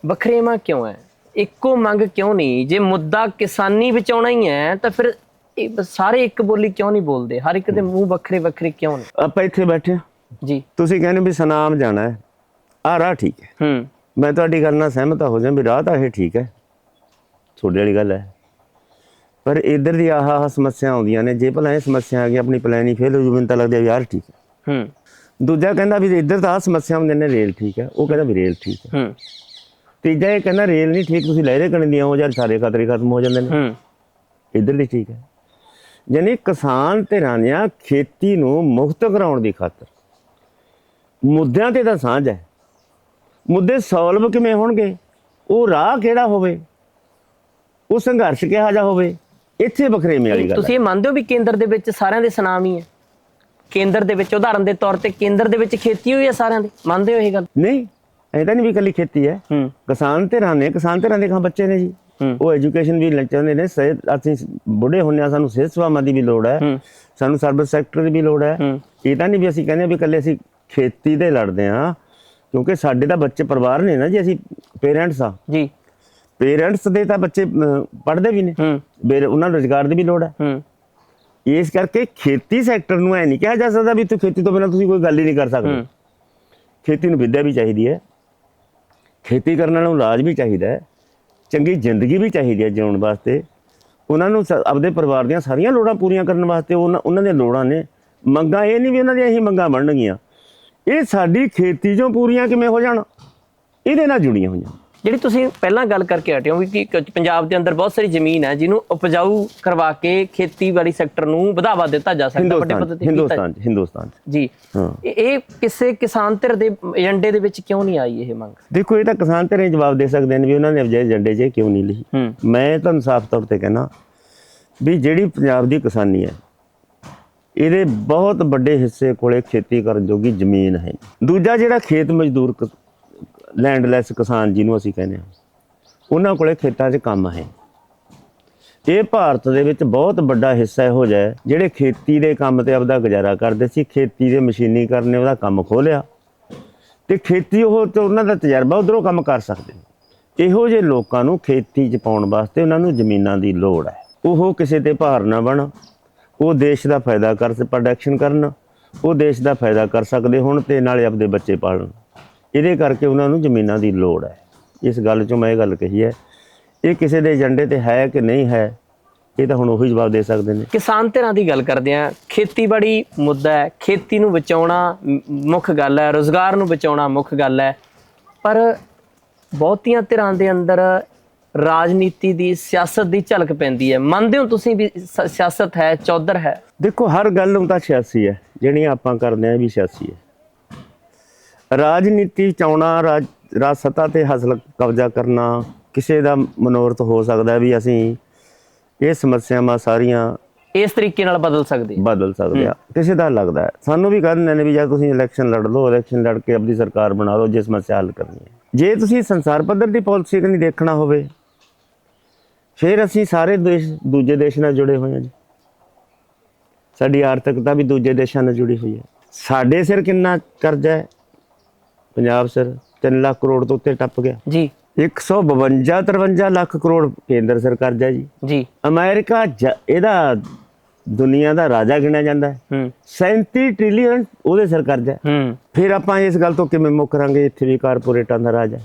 ਵੱਖਰੇਵਾ ਕਿਉਂ ਹੈ ਇੱਕੋ ਮੰਗ ਕਿਉਂ ਨਹੀਂ? ਜੇ ਮੁੱਦਾ ਕਿਸਾਨੀ ਬਚਾਉਣਾ ਹੀ ਹੈ ਤਾਂ ਫਿਰ ਸਾਰੇ ਇੱਕ ਬੋਲੀ ਕਿਉਂ ਨਹੀਂ ਬੋਲਦੇ? ਹਰ ਇੱਕ ਦੇ ਮੂੰਹ ਵੱਖਰੇ ਵੱਖਰੇ ਕਿਉਂ ਨੇ? ਆਪਾਂ ਇੱਥੇ ਬੈਠੇ ਜੀ। ਤੁਸੀਂ ਕਹਿੰਦੇ ਵੀ ਸਨਾਮ ਜਾਣਾ ਹੈ ਆਹ ਰਾਹ ਠੀਕ ਹੈ ਹੂੰ। ਮੈਂ ਤੁਹਾਡੀ ਗੱਲ ਨਾਲ ਸਹਿਮਤ ਹੋ ਜਾਂ ਵੀ ਰਾਹ ਤਾਂ ਇਹ ਠੀਕ ਹੈ ਤੁਹਾਡੀ ਵਾਲੀ ਗੱਲ ਹੈ ਪਰ ਇਧਰ ਦੀ ਆਹ ਆਹ ਸਮੱਸਿਆ ਆਉਂਦੀਆਂ ਨੇ ਜੇ ਭਲਾ ਇਹ ਸਮੱਸਿਆ ਆ ਗਈ ਆਪਣੀ ਪਲਾਨ ਹੀ ਫੇਲ ਹੋ ਜੂ ਮੈਨੂੰ ਤਾਂ ਲੱਗਦਾ ਯਾਰ ਠੀਕ ਹੈ ਹੂੰ। ਦੂਜਾ ਕਹਿੰਦਾ ਵੀ ਇੱਧਰ ਤਾਂ ਆਹ ਸਮੱਸਿਆ ਹੁੰਦੀਆਂ ਨੇ ਰੇਲ ਠੀਕ ਹੈ ਉਹ ਕਹਿੰਦਾ ਵੀ ਰੇਲ ਠੀਕ ਹੈ ਹੂੰ। ਤੀਜਾ ਇਹ ਕਹਿੰਦਾ ਰੇਲ ਨਹੀਂ ਠੀਕ ਤੁਸੀਂ ਲਹਿਰੇ ਕਣ ਦੀਆਂ ਹੋ ਜਾਂ ਸਾਰੇ ਖਤਰੇ ਖਤਮ ਹੋ ਜਾਂਦੇ ਨੇ। ਹੂੰ। ਇੱਧਰ ਦੀ ਠੀਕ ਹੈ ਯਾਨੀ ਕਿਸਾਨ ਧਿਰਾਂ ਦੀਆਂ ਖੇਤੀ ਨੂੰ ਮੁਕਤ ਕਰਾਉਣ ਦੀ ਖਾਤਰ। ਮੁੱਦਿਆਂ ਤੇ ਤਾਂ ਸਾਂਝ ਹੈ। ਮੁੱਦੇ ਸੋਲਵ ਕਿਵੇਂ ਹੋਣਗੇ? ਉਹ ਰਾਹ ਕਿਹੜਾ ਹੋਵੇ? ਉਹ ਸੰਘਰਸ਼ ਕਿਹਾ ਜਾ ਹੋਵੇ। ਇੱਥੇ ਬਖਰੇਮੇ ਵਾਲੀ ਗੱਲ ਤੁਸੀਂ ਇਹ ਮੰਨਦੇ ਹੋ ਵੀ ਕੇਂਦਰ ਦੇ ਵਿੱਚ ਸਾਰਿਆਂ ਦੇ ਸਨਾਮ ਹੀ ਹੈ? ਕੇਂਦਰ ਦੇ ਵਿੱਚ ਉਦਾਹਰਨ ਦੇ ਤੌਰ ਤੇ ਕੇਂਦਰ ਦੇ ਵਿੱਚ ਖੇਤੀ ਹੋਈ ਹੈ ਸਾਰਿਆਂ ਦੀ? ਮੰਨਦੇ ਹੋ ਇਹ ਗੱਲ? ਨਹੀਂ ਐ ਤਾਂ ਨਹੀਂ ਵੀ ਇਕੱਲੀ ਖੇਤੀ ਹੈ। ਹੂੰ। ਕਿਸਾਨ ਧਿਰਾਂ ਨੇ ਕਿਸਾਨ ਧਿਰਾਂ ਦੇ ਖਾਂ ਬੱਚੇ ਨੇ ਜੀ। ਉਹ ਐਜੂਕੇਸ਼ਨ ਵੀ ਚਾਹੁੰਦੇ ਨੇ ਸਿਹਤ ਅਸੀਂ ਬੁੱਢੇ ਹੁੰਨੇ ਆ ਸਾਨੂੰ ਸਿਹਤ ਸੇਵਾਵਾਂ ਦੀ ਵੀ ਲੋੜ ਹੈ। ਸਾਨੂੰ ਸਰਵਿਸ ਸੈਕਟਰ ਦੀ ਵੀ ਲੋੜ ਹੈ। ਹੂੰ। ਇਹ ਤਾਂ ਨਹੀਂ ਵੀ ਅਸੀਂ ਕਹਿੰਦੇ ਵੀ ਇਕੱਲੇ ਅਸੀਂ ਖੇਤੀ ਦੇ ਲੜਦੇ ਆ ਕਿਉਂਕਿ ਸਾਡੇ ਤਾਂ ਬੱਚੇ ਪਰਿਵਾਰ ਨੇ ਨਾ ਜੀ ਅਸੀਂ ਪੇਰੈਂਟਸ ਆ ਜੀ। ਪੇਰੈਂਟਸ ਦੇ ਤਾਂ ਬੱਚੇ ਪੜ੍ਹਦੇ ਵੀ ਨੇ। ਹੂੰ। ਬੇਰ ਉਹਨਾਂ ਨੂੰ ਰੋਜ਼ਗਾਰ ਦੀ ਵੀ ਲੋੜ ਹੈ। ਹੂੰ। ਇਸ ਕਰਕੇ ਖੇਤੀ ਸੈਕਟਰ ਨੂੰ ਐ ਨਹੀਂ ਕਿਹਾ ਜਾ ਸਕਦਾ ਵੀ ਤੂੰ ਖੇਤੀ ਤੋਂ ਬਿਨਾਂ ਤੁਸੀਂ ਕੋਈ ਗੱਲ ਹੀ ਨਹੀਂ ਕਰ ਸਕਦੇ। ਹੂੰ। ਖੇਤੀ ਨੂੰ ਵਿੱਦਿਆ ਵੀ ਚਾਹੀਦੀ ਹੈ। ਖੇਤੀ ਕਰਨ ਵਾਲਿਆਂ ਨੂੰ ਇਲਾਜ ਵੀ ਚਾਹੀਦਾ ਹੈ। ਚੰਗੀ ਜ਼ਿੰਦਗੀ ਵੀ ਚਾਹੀਦੀ ਹੈ ਜਿਉਣ ਵਾਸਤੇ। ਉਹਨਾਂ ਨੂੰ ਆਪਦੇ ਪਰਿਵਾਰ ਦੀਆਂ ਸਾਰੀਆਂ ਲੋੜਾਂ ਪੂਰੀਆਂ ਕਰਨ ਵਾਸਤੇ ਉਹਨਾਂ ਉਹਨਾਂ ਦੀਆਂ ਲੋੜਾਂ ਨੇ। ਮੰਗਾਂ ਇਹ ਨਹੀਂ ਵੀ ਉਹਨਾਂ ਦੀਆਂ ਇਹੀ ਮੰਗਾਂ ਬਣਨਗੀਆਂ। ਇਹ ਸਾਡੀ ਖੇਤੀ ਚੋਂ ਪੂਰੀਆਂ ਕਿਵੇਂ ਹੋ ਜਾਣ? ਇਹਦੇ ਨਾਲ ਜੁੜੀਆਂ ਹੋਈਆਂ। ਜਿਹੜੀ ਤੁਸੀਂ ਪਹਿਲਾਂ ਗੱਲ ਕਰਕੇ ਹਟੇ ਹੋ ਕਿ ਪੰਜਾਬ ਦੇ ਅੰਦਰ ਬਹੁਤ ਸਾਰੀ ਜ਼ਮੀਨ ਹੈ ਜਿਹਨੂੰ ਉਪਜਾਊ ਕਰਵਾ ਕੇ ਖੇਤੀਬਾੜੀ ਸੈਕਟਰ ਨੂੰ ਵਧਾਵਾ ਦਿੱਤਾ ਜਾ ਸਕਦਾ ਵੱਡੇ ਪੱਧਰ ਤੇ ਹਿੰਦੁਸਤਾਨ ਹਿੰਦੁਸਤਾਨ। ਜੀ। ਇਹ ਕਿਸੇ ਕਿਸਾਨ ਧਿਰ ਦੇ ਏਜੰਡੇ ਦੇ ਵਿੱਚ ਕਿਉਂ ਨਹੀਂ ਆਈ ਇਹ ਮੰਗ? ਦੇਖੋ ਇਹ ਤਾਂ ਕਿਸਾਨ ਧਿਰਾਂ ਜਵਾਬ ਦੇ ਸਕਦੇ ਨੇ ਵੀ ਉਹਨਾਂ ਨੇ ਏਜੰਡੇ 'ਚ ਕਿਉਂ ਨਹੀਂ ਹੂੰ। ਮੈਂ ਤੁਹਾਨੂੰ ਸਾਫ਼ ਤੌਰ ਤੇ ਕਹਿਣਾ ਵੀ ਜਿਹੜੀ ਪੰਜਾਬ ਦੀ ਕਿਸਾਨੀ ਹੈ ਇਹਦੇ ਬਹੁਤ ਵੱਡੇ ਹਿੱਸੇ ਕੋਲੇ ਖੇਤੀ ਕਰਨ ਜੋਗੀ ਜ਼ਮੀਨ ਹੈ। ਦੂਜਾ ਜਿਹੜਾ ਖੇਤ ਮਜ਼ਦੂਰ ਲੈਂਡਲੈਸ ਕਿਸਾਨ ਜਿਹਨੂੰ ਅਸੀਂ ਕਹਿੰਦੇ ਹਾਂ। ਉਹਨਾਂ ਕੋਲੇ ਖੇਤਾਂ 'ਚ ਕੰਮ ਹੈ। ਇਹ ਭਾਰਤ ਦੇ ਵਿੱਚ ਬਹੁਤ ਵੱਡਾ ਹਿੱਸਾ ਇਹੋ ਜਿਹਾ ਹੈ, ਜਿਹੜੇ ਖੇਤੀ ਦੇ ਕੰਮ ਤੇ ਆਪਦਾ ਗੁਜ਼ਾਰਾ ਕਰਦੇ ਸੀ। ਖੇਤੀ ਦੇ ਮਸ਼ੀਨੀਕਰਨ ਨੇ ਉਹਦਾ ਕੰਮ ਖੋਲਿਆ ਤੇ ਖੇਤੀ ਉਹ ਤੇ ਉਹਨਾਂ ਦਾ ਤਜਰਬਾ ਉਧਰੋਂ ਕੰਮ ਕਰ ਸਕਦੇ ਇਹੋ ਜਿਹੇ ਲੋਕਾਂ ਨੂੰ ਖੇਤੀ 'ਚ ਪਾਉਣ ਵਾਸਤੇ ਉਹਨਾਂ ਨੂੰ ਜ਼ਮੀਨਾਂ ਦੀ ਲੋੜ ਹੈ। ਉਹ ਕਿਸੇ ਤੇ ਭਾਰ ਨਾ ਬਣ। ਉਹ ਦੇਸ਼ ਦਾ ਫਾਇਦਾ ਕਰ ਪ੍ਰੋਡਕਸ਼ਨ ਕਰਨ। ਉਹ ਦੇਸ਼ ਦਾ ਫਾਇਦਾ ਕਰ ਸਕਦੇ ਹੁਣ ਤੇ ਨਾਲੇ ਆਪਦੇ ਬੱਚੇ ਪਾਲਣ। ਇਹਦੇ ਕਰਕੇ ਉਹਨਾਂ ਨੂੰ ਜ਼ਮੀਨਾਂ ਦੀ ਲੋੜ ਹੈ। ਇਸ ਗੱਲ 'ਚੋਂ ਮੈਂ ਇਹ ਗੱਲ ਕਹੀ ਹੈ ਇਹ ਕਿਸੇ ਦੇ ਏਜੰਡੇ ਤੇ ਹੈ ਕਿ ਨਹੀਂ ਹੈ ਇਹ ਤਾਂ ਹੁਣ ਉਹੀ ਜਵਾਬ ਦੇ ਸਕਦੇ ਨੇ। ਕਿਸਾਨ ਧਿਰਾਂ ਦੀ ਗੱਲ ਕਰਦੇ ਆ ਖੇਤੀਬਾੜੀ ਮੁੱਦਾ ਹੈ। ਖੇਤੀ ਨੂੰ ਬਚਾਉਣਾ ਮੁੱਖ ਗੱਲ ਹੈ ਰੋਜ਼ਗਾਰ ਨੂੰ ਬਚਾਉਣਾ ਮੁੱਖ ਗੱਲ ਹੈ। ਪਰ ਬਹੁਤੀਆਂ ਧਿਰਾਂ ਦੇ ਅੰਦਰ ਰਾਜਨੀਤੀ ਦੀ ਸਿਆਸਤ ਦੀ ਝਲਕ ਪੈਂਦੀ ਹੈ। ਮੰਨਦੇ ਹੋ ਤੁਸੀਂ ਵੀ ਸਿਆਸਤ ਹੈ ਚੌਧਰ ਹੈ? ਦੇਖੋ ਹਰ ਗੱਲ ਨੂੰ ਤਾਂ ਸਿਆਸੀ ਹੈ। ਜਿਹੜੀਆਂ ਆਪਾਂ ਕਰਦੇ ਆਂ ਵੀ ਸਿਆਸੀ ਹੈ। ਰਾਜਨੀਤੀ ਚਾਉਣਾ ਰਾਜ ਸੱਤਾ ਤੇ ਹਾਸਲ ਕਬਜ਼ਾ ਕਰਨਾ ਕਿਸੇ ਦਾ ਮਨੋਰਥ ਹੋ ਸਕਦਾ ਵੀ ਅਸੀਂ ਇਹ ਸਮੱਸਿਆਵਾਂ ਸਾਰੀਆਂ ਇਸ ਤਰੀਕੇ ਨਾਲ ਬਦਲ ਸਕਦੇ ਬਦਲ ਸਕਦੇ ਆ ਕਿਸੇ ਦਾ ਲੱਗਦਾ ਸਾਨੂੰ ਵੀ ਕਹਿੰਦੇ ਨੇ ਵੀ ਜਾਂ ਤੁਸੀਂ ਇਲੈਕਸ਼ਨ ਲੜ ਲਓ ਇਲੈਕਸ਼ਨ ਲੜ ਕੇ ਆਪਣੀ ਸਰਕਾਰ ਬਣਾ ਲਓ ਜੇ ਸਮੱਸਿਆ ਹੱਲ ਕਰਨੀ ਹੈ। ਜੇ ਤੁਸੀਂ ਸੰਸਾਰ ਪੱਧਰ ਦੀ ਪਾਲਿਸੀ ਕਨੀ ਦੇਖਣਾ ਹੋਵੇ ਫਿਰ ਅਸੀਂ ਸਾਰੇ ਦੇਸ਼ ਦੂਜੇ ਦੇਸ਼ ਨਾਲ ਜੁੜੇ ਹੋਏ ਹਾਂ ਜੀ। ਸਾਡੀ ਆਰਥਿਕਤਾ ਵੀ ਦੂਜੇ ਦੇਸ਼ਾਂ ਨਾਲ ਜੁੜੀ ਹੋਈ ਹੈ। ਸਾਡੇ ਸਿਰ ਕਿੰਨਾ ਕਰਜ਼ਾ ਹੈ? ਪੰਜਾਬ ਸਿਰ 3 ਲੱਖ ਕਰੋੜ ਤੋਂ ਉੱਤੇ ਟੱਪ ਗਿਆ। ਜੀ। 152 53 ਲੱਖ ਕਰੋੜ ਕੇਂਦਰ ਸਿਰ ਕਰਜ਼ਾ ਜੀ। ਜੀ। ਅਮਰੀਕਾ ਇਹਦਾ ਦੁਨੀਆ ਦਾ ਰਾਜਾ ਗਿਣਿਆ ਜਾਂਦਾ ਹੈ। ਹੂੰ। 37 ਟ੍ਰਿਲੀਅਨ ਉਹਦੇ ਸਿਰ ਕਰਜ਼ਾ ਹੈ। ਫਿਰ ਆਪਾਂ ਇਸ ਗੱਲ ਤੋਂ ਕਿਵੇਂ ਮੁੱਕਰਾਂਗੇ ਇੱਥੇ ਵੀ ਕਾਰਪੋਰੇਟਾਂ ਦਾ ਰਾਜ ਹੈ।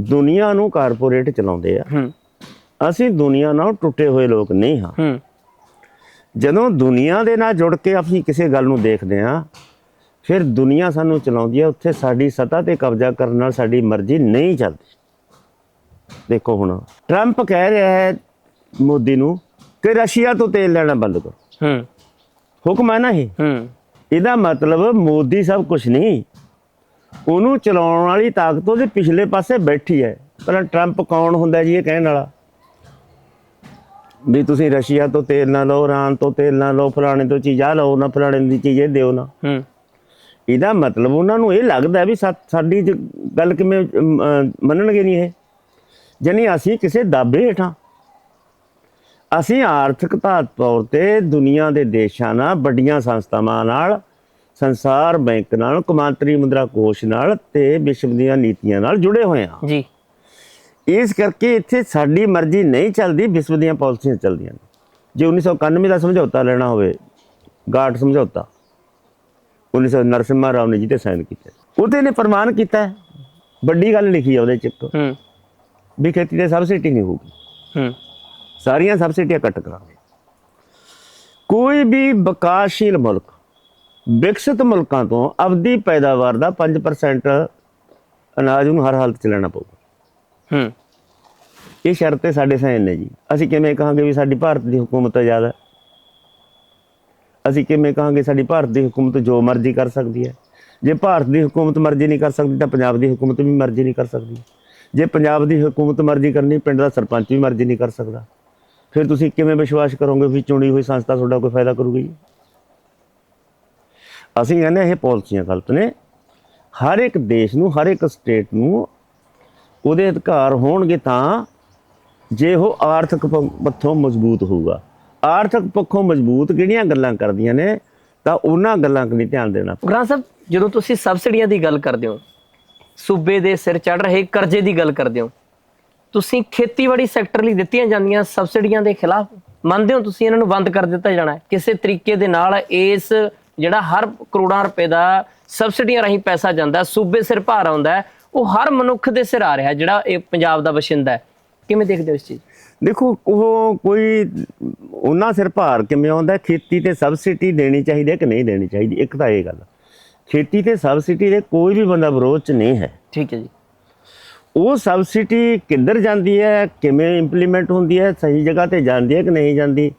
ਦੁਨੀਆ ਨੂੰ ਕਾਰਪੋਰੇਟ ਚਲਾਉਂਦੇ ਆ। ਹੂੰ। ਅਸੀਂ ਦੁਨੀਆ ਨਾਲ ਟੁੱਟੇ ਹੋਏ ਲੋਕ ਨਹੀਂ ਹਾਂ। ਹੂੰ। ਜਦੋਂ ਦੁਨੀਆ ਦੇ ਨਾਲ ਜੁੜ ਕੇ ਅਸੀਂ ਕਿਸੇ ਗੱਲ ਨੂੰ ਦੇਖਦੇ ਹਾਂ ਫਿਰ ਦੁਨੀਆ ਸਾਨੂੰ ਚਲਾਉਂਦੀ ਹੈ ਉੱਥੇ ਸਾਡੀ ਸੱਤਾ ਤੇ ਕਬਜ਼ਾ ਕਰਨ ਨਾਲ ਸਾਡੀ ਮਰਜ਼ੀ ਨਹੀਂ ਚੱਲਦੀ। ਦੇਖੋ ਹੁਣ ਟਰੰਪ ਕਹਿ ਰਿਹਾ ਹੈ ਮੋਦੀ ਨੂੰ ਕਿ ਰਸ਼ੀਆ ਤੋਂ ਤੇਲ ਲੈਣਾ ਬੰਦ ਕਰੋ। ਹੂੰ। ਹੁਕਮ ਹੈ ਨਾ ਇਹ? ਹੂੰ। ਇਹਦਾ ਮਤਲਬ ਮੋਦੀ ਸਭ ਕੁਝ ਨਹੀਂ। ਉਹਨੂੰ ਚਲਾਉਣ ਵਾਲੀ ਤਾਕਤ ਉਹਦੇ ਪਿਛਲੇ ਪਾਸੇ ਬੈਠੀ ਹੈ। ਪਹਿਲਾਂ ਟਰੰਪ ਕੌਣ ਹੁੰਦਾ ਜੀ ਇਹ ਕਹਿਣ ਵਾਲਾ? ਵੀ ਤੁਸੀਂ ਰਸ਼ੀਆ ਤੋਂ ਤੇਲ ਨਾ ਲਓ ਇਰਾਨ ਤੋਂ ਤੇਲ ਨਾ ਲਓ ਫਲਾਣੇ ਤੋਂ ਚੀਜ਼ ਆ ਲਓ ਨਾ ਫਲਾਣੇ ਦੀ ਚੀਜ਼ ਇਹ ਦਿਓ ਨਾ। ਹੂੰ। ਇਹਦਾ ਮਤਲਬ ਉਹਨਾਂ ਨੂੰ ਇਹ ਲੱਗਦਾ ਵੀ ਸਾਡੀ ਗੱਲ ਕਿਵੇਂ ਮੰਨਣਗੇ ਨਹੀਂ ਇਹ? ਜਾਨੀ ਅਸੀਂ ਕਿਸੇ ਦਾਬੇ ਹੇਠਾਂ। ਅਸੀਂ ਆਰਥਿਕਤਾ ਤੌਰ ਤੇ ਦੁਨੀਆ ਦੇ ਦੇਸ਼ਾਂ ਨਾਲ ਵੱਡੀਆਂ ਸੰਸਥਾਵਾਂ ਨਾਲ ਸੰਸਾਰ ਬੈਂਕ ਨਾਲ ਕੌਮਾਂਤਰੀ ਮੁਦਰਾ ਕੋਸ਼ ਨਾਲ ਤੇ ਵਿਸ਼ਵ ਦੀਆਂ ਨੀਤੀਆਂ ਨਾਲ ਜੁੜੇ ਹੋਏ ਹਾਂ। ਜੀ। ਇਸ ਕਰਕੇ ਇੱਥੇ ਸਾਡੀ ਮਰਜ਼ੀ ਨਹੀਂ ਚੱਲਦੀ ਵਿਸ਼ਵ ਦੀਆਂ ਪਾਲਿਸੀਆਂ ਚੱਲਦੀਆਂ ਨੇ। ਜੇ 1991 ਦਾ ਸਮਝੌਤਾ ਲੈਣਾ ਹੋਵੇ ਗਾਟ ਸਮਝੌਤਾ 1900 ਨਰਸਿਮਹਾ ਰਾਓ ਨੇ ਜਿਹਤੇ ਸਾਈਨ ਕੀਤੇ। ਉਹਦੇ ਨੇ ਪ੍ਰਮਾਣ ਕੀਤਾ ਵੱਡੀ ਗੱਲ ਲਿਖੀ ਹੈ ਉਹਦੇ ਚ ਇੱਕ। ਹੂੰ। ਵੀ ਖੇਤੀ ਤੇ ਸਬਸਿਡੀ ਨਹੀਂ ਹੋਊਗੀ। ਹੂੰ। ਸਾਰੀਆਂ ਸਬਸਿਡੀਆਂ ਕੱਟ ਕਰਾਂਗੇ। ਕੋਈ ਵੀ ਵਿਕਾਸਸ਼ੀਲ ਮੁਲਕ ਵਿਕਸਿਤ ਮੁਲਕਾਂ ਤੋਂ ਆਪਦੀ ਪੈਦਾਵਾਰ ਦਾ 5% ਅਨਾਜ ਨੂੰ ਹਰ ਹਾਲਤ ਚ ਲੈਣਾ ਪਊਗਾ। ਹੂੰ। ਇਹ ਸ਼ਰਤ ਤੇ ਸਾਡੇ ਸਾਈਨ ਨੇ ਜੀ। ਅਸੀਂ ਕਿਵੇਂ ਕਹਾਂਗੇ ਵੀ ਸਾਡੀ ਭਾਰਤ ਦੀ ਹਕੂਮਤ ਹੈ। ਅਸੀਂ ਕਿਵੇਂ ਕਹਾਂਗੇ ਸਾਡੀ ਭਾਰਤ ਦੀ ਹਕੂਮਤ ਜੋ ਮਰਜ਼ੀ ਕਰ ਸਕਦੀ ਹੈ। ਜੇ ਭਾਰਤ ਦੀ ਹਕੂਮਤ ਮਰਜ਼ੀ ਨਹੀਂ ਕਰ ਸਕਦੀ ਤਾਂ ਪੰਜਾਬ ਦੀ ਹਕੂਮਤ ਵੀ ਮਰਜ਼ੀ ਨਹੀਂ ਕਰ ਸਕਦੀ। ਜੇ ਪੰਜਾਬ ਦੀ ਹਕੂਮਤ ਮਰਜ਼ੀ ਕਰਨੀ, ਪਿੰਡ ਦਾ ਸਰਪੰਚ ਵੀ ਮਰਜ਼ੀ ਨਹੀਂ ਕਰ ਸਕਦਾ। ਫਿਰ ਤੁਸੀਂ ਕਿਵੇਂ ਵਿਸ਼ਵਾਸ ਕਰੋਗੇ ਵੀ ਚੁਣੀ ਹੋਈ ਸੰਸਥਾ ਤੁਹਾਡਾ ਕੋਈ ਫਾਇਦਾ ਕਰੂਗੀ? ਅਸੀਂ ਕਹਿੰਦੇ ਹਾਂ ਇਹ ਪਾਲਿਸੀਆਂ ਗਲਤ ਨੇ। ਹਰ ਇੱਕ ਦੇਸ਼ ਨੂੰ, ਹਰ ਇੱਕ ਸਟੇਟ ਨੂੰ ਉਹਦੇ ਅਧਿਕਾਰ ਹੋਣਗੇ ਤਾਂ ਜੇ ਉਹ ਆਰਥਿਕ ਪ- ਪੱਖੋਂ ਮਜ਼ਬੂਤ ਹੋਊਗਾ। ਆਰਥਿਕ ਪੱਖੋਂ ਮਜ਼ਬੂਤ ਕਿਹੜੀਆਂ ਗੱਲਾਂ ਕਰਦੀਆਂ ਨੇ, ਤਾਂ ਉਹਨਾਂ ਗੱਲਾਂ ਕਨੀ ਧਿਆਨ ਦੇਣਾ। ਗ੍ਰਾਂ ਸਾਹਿਬ, ਜਦੋਂ ਤੁਸੀਂ ਸਬਸਿਡੀਆਂ ਦੀ ਗੱਲ ਕਰਦੇ ਹੋ, ਸੂਬੇ ਦੇ ਸਿਰ ਚੜ ਰਹੇ ਕਰਜ਼ੇ ਦੀ ਗੱਲ ਕਰਦੇ ਹੋ, ਤੁਸੀਂ ਖੇਤੀਬਾੜੀ ਸੈਕਟਰ ਲਈ ਦਿੱਤੀਆਂ ਜਾਂਦੀਆਂ ਸਬਸਿਡੀਆਂ ਦੇ ਖਿਲਾਫ ਮੰਨਦੇ ਹੋ, ਤੁਸੀਂ ਇਹਨਾਂ ਨੂੰ ਬੰਦ ਕਰ ਦਿੱਤਾ ਜਾਣਾ ਹੈ। ਕਿਸੇ ਤਰੀਕੇ ਦੇ ਨਾਲ ਇਸ ਜਿਹੜਾ ਹਰ ਕਰੋੜਾਂ ਰੁਪਏ ਦਾ ਸਬਸਿਡੀਆਂ ਰਾਹੀਂ ਪੈਸਾ ਜਾਂਦਾ, ਸੂਬੇ ਸਿਰ ਭਾਰ ਆਉਂਦਾ ਉਹ ਹਰ ਮਨੁੱਖ ਦੇ ਸਿਰ ਆ ਰਿਹਾ, ਜਿਹੜਾ ਇਹ ਪੰਜਾਬ ਦਾ ਵਸਿੰਦਾ ਹੈ। ਕਿਵੇਂ ਦੇਖਦੇ ਹੋ ਇਸ ਚੀਜ਼? ਦੇਖੋ ਉਹ ਕੋਈ ਉਹਨਾਂ ਸਿਰ ਭਾਰ ਕਿਵੇਂ ਆਉਂਦਾ ਖੇਤੀ ਤੇ ਸਬਸਿਡੀ ਦੇਣੀ ਚਾਹੀਦੀ ਹੈ ਕਿ ਨਹੀਂ ਦੇਣੀ ਚਾਹੀਦੀ? ਇੱਕ ਤਾਂ ਇਹ ਗੱਲ ਖੇਤੀ ਤੇ ਸਬਸਿਡੀ ਦੇ ਕੋਈ ਵੀ ਬੰਦਾ ਵਿਰੋਧ ਚ ਨਹੀਂ ਹੈ। ਠੀਕ ਹੈ ਜੀ। ਉਹ ਸਬਸਿਡੀ ਕਿੱਧਰ ਜਾਂਦੀ ਹੈ? ਕਿਵੇਂ ਇੰਪਲੀਮੈਂਟ ਹੁੰਦੀ ਹੈ? ਸਹੀ ਜਗ੍ਹਾ ਤੇ ਜਾਂਦੀ ਹੈ ਕਿ ਨਹੀਂ ਜਾਂਦੀ?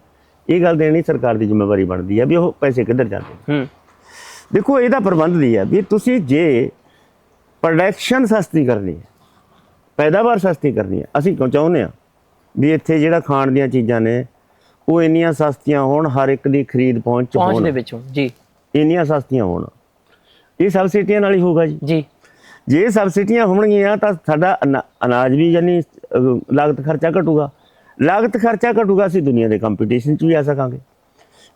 ਇਹ ਗੱਲ ਦੇਣੀ ਸਰਕਾਰ ਦੀ ਜ਼ਿੰਮੇਵਾਰੀ ਬਣਦੀ ਹੈ ਵੀ ਉਹ ਪੈਸੇ ਕਿੱਧਰ ਜਾਂਦੇ। ਹੂੰ। ਦੇਖੋ ਇਹਦਾ ਪ੍ਰਬੰਧ ਦੀ ਹੈ ਵੀ ਤੁਸੀਂ ਜੇ ਪ੍ਰੋਡਕਸ਼ਨ ਸਸਤੀ ਕਰਨੀ ਹੈ ਪੈਦਾਵਾਰ ਸਸਤੀ ਕਰਨੀ ਹੈ ਅਸੀਂ ਕਿਉਂ ਚਾਹੁੰਦੇ ਆ ਵੀ ਇੱਥੇ ਜਿਹੜਾ ਖਾਣ ਦੀਆਂ ਚੀਜ਼ਾਂ ਨੇ ਉਹ ਇੰਨੀਆਂ ਸਸਤੀਆਂ ਹੋਣ ਹਰ ਇੱਕ ਦੀ ਖਰੀਦ ਪਹੁੰਚ ਚ ਪਹੁੰਚ ਦੇ ਹੋਣ ਵਿੱਚੋਂ ਜੀ। ਇੰਨੀਆਂ ਸਸਤੀਆਂ ਹੋਣ। ਇਹ ਸਬਸਿਡੀਆਂ ਨਾਲ ਹੀ ਹੋਊਗਾ ਜੀ। ਜੀ। ਜੇ ਸਬਸਿਡੀਆਂ ਹੋਣਗੀਆਂ ਤਾਂ ਸਾਡਾ ਅਨਾ- ਅਨਾਜ ਵੀ ਯਾਨੀ ਅਹ, ਲਾਗਤ ਖਰਚਾ ਘਟੂਗਾ। ਲਾਗਤ ਖਰਚਾ ਘਟੂਗਾ ਅਸੀਂ ਦੁਨੀਆ ਦੇ ਕੰਪੀਟੀਸ਼ਨ 'ਚ ਵੀ ਆ ਸਕਾਂਗੇ।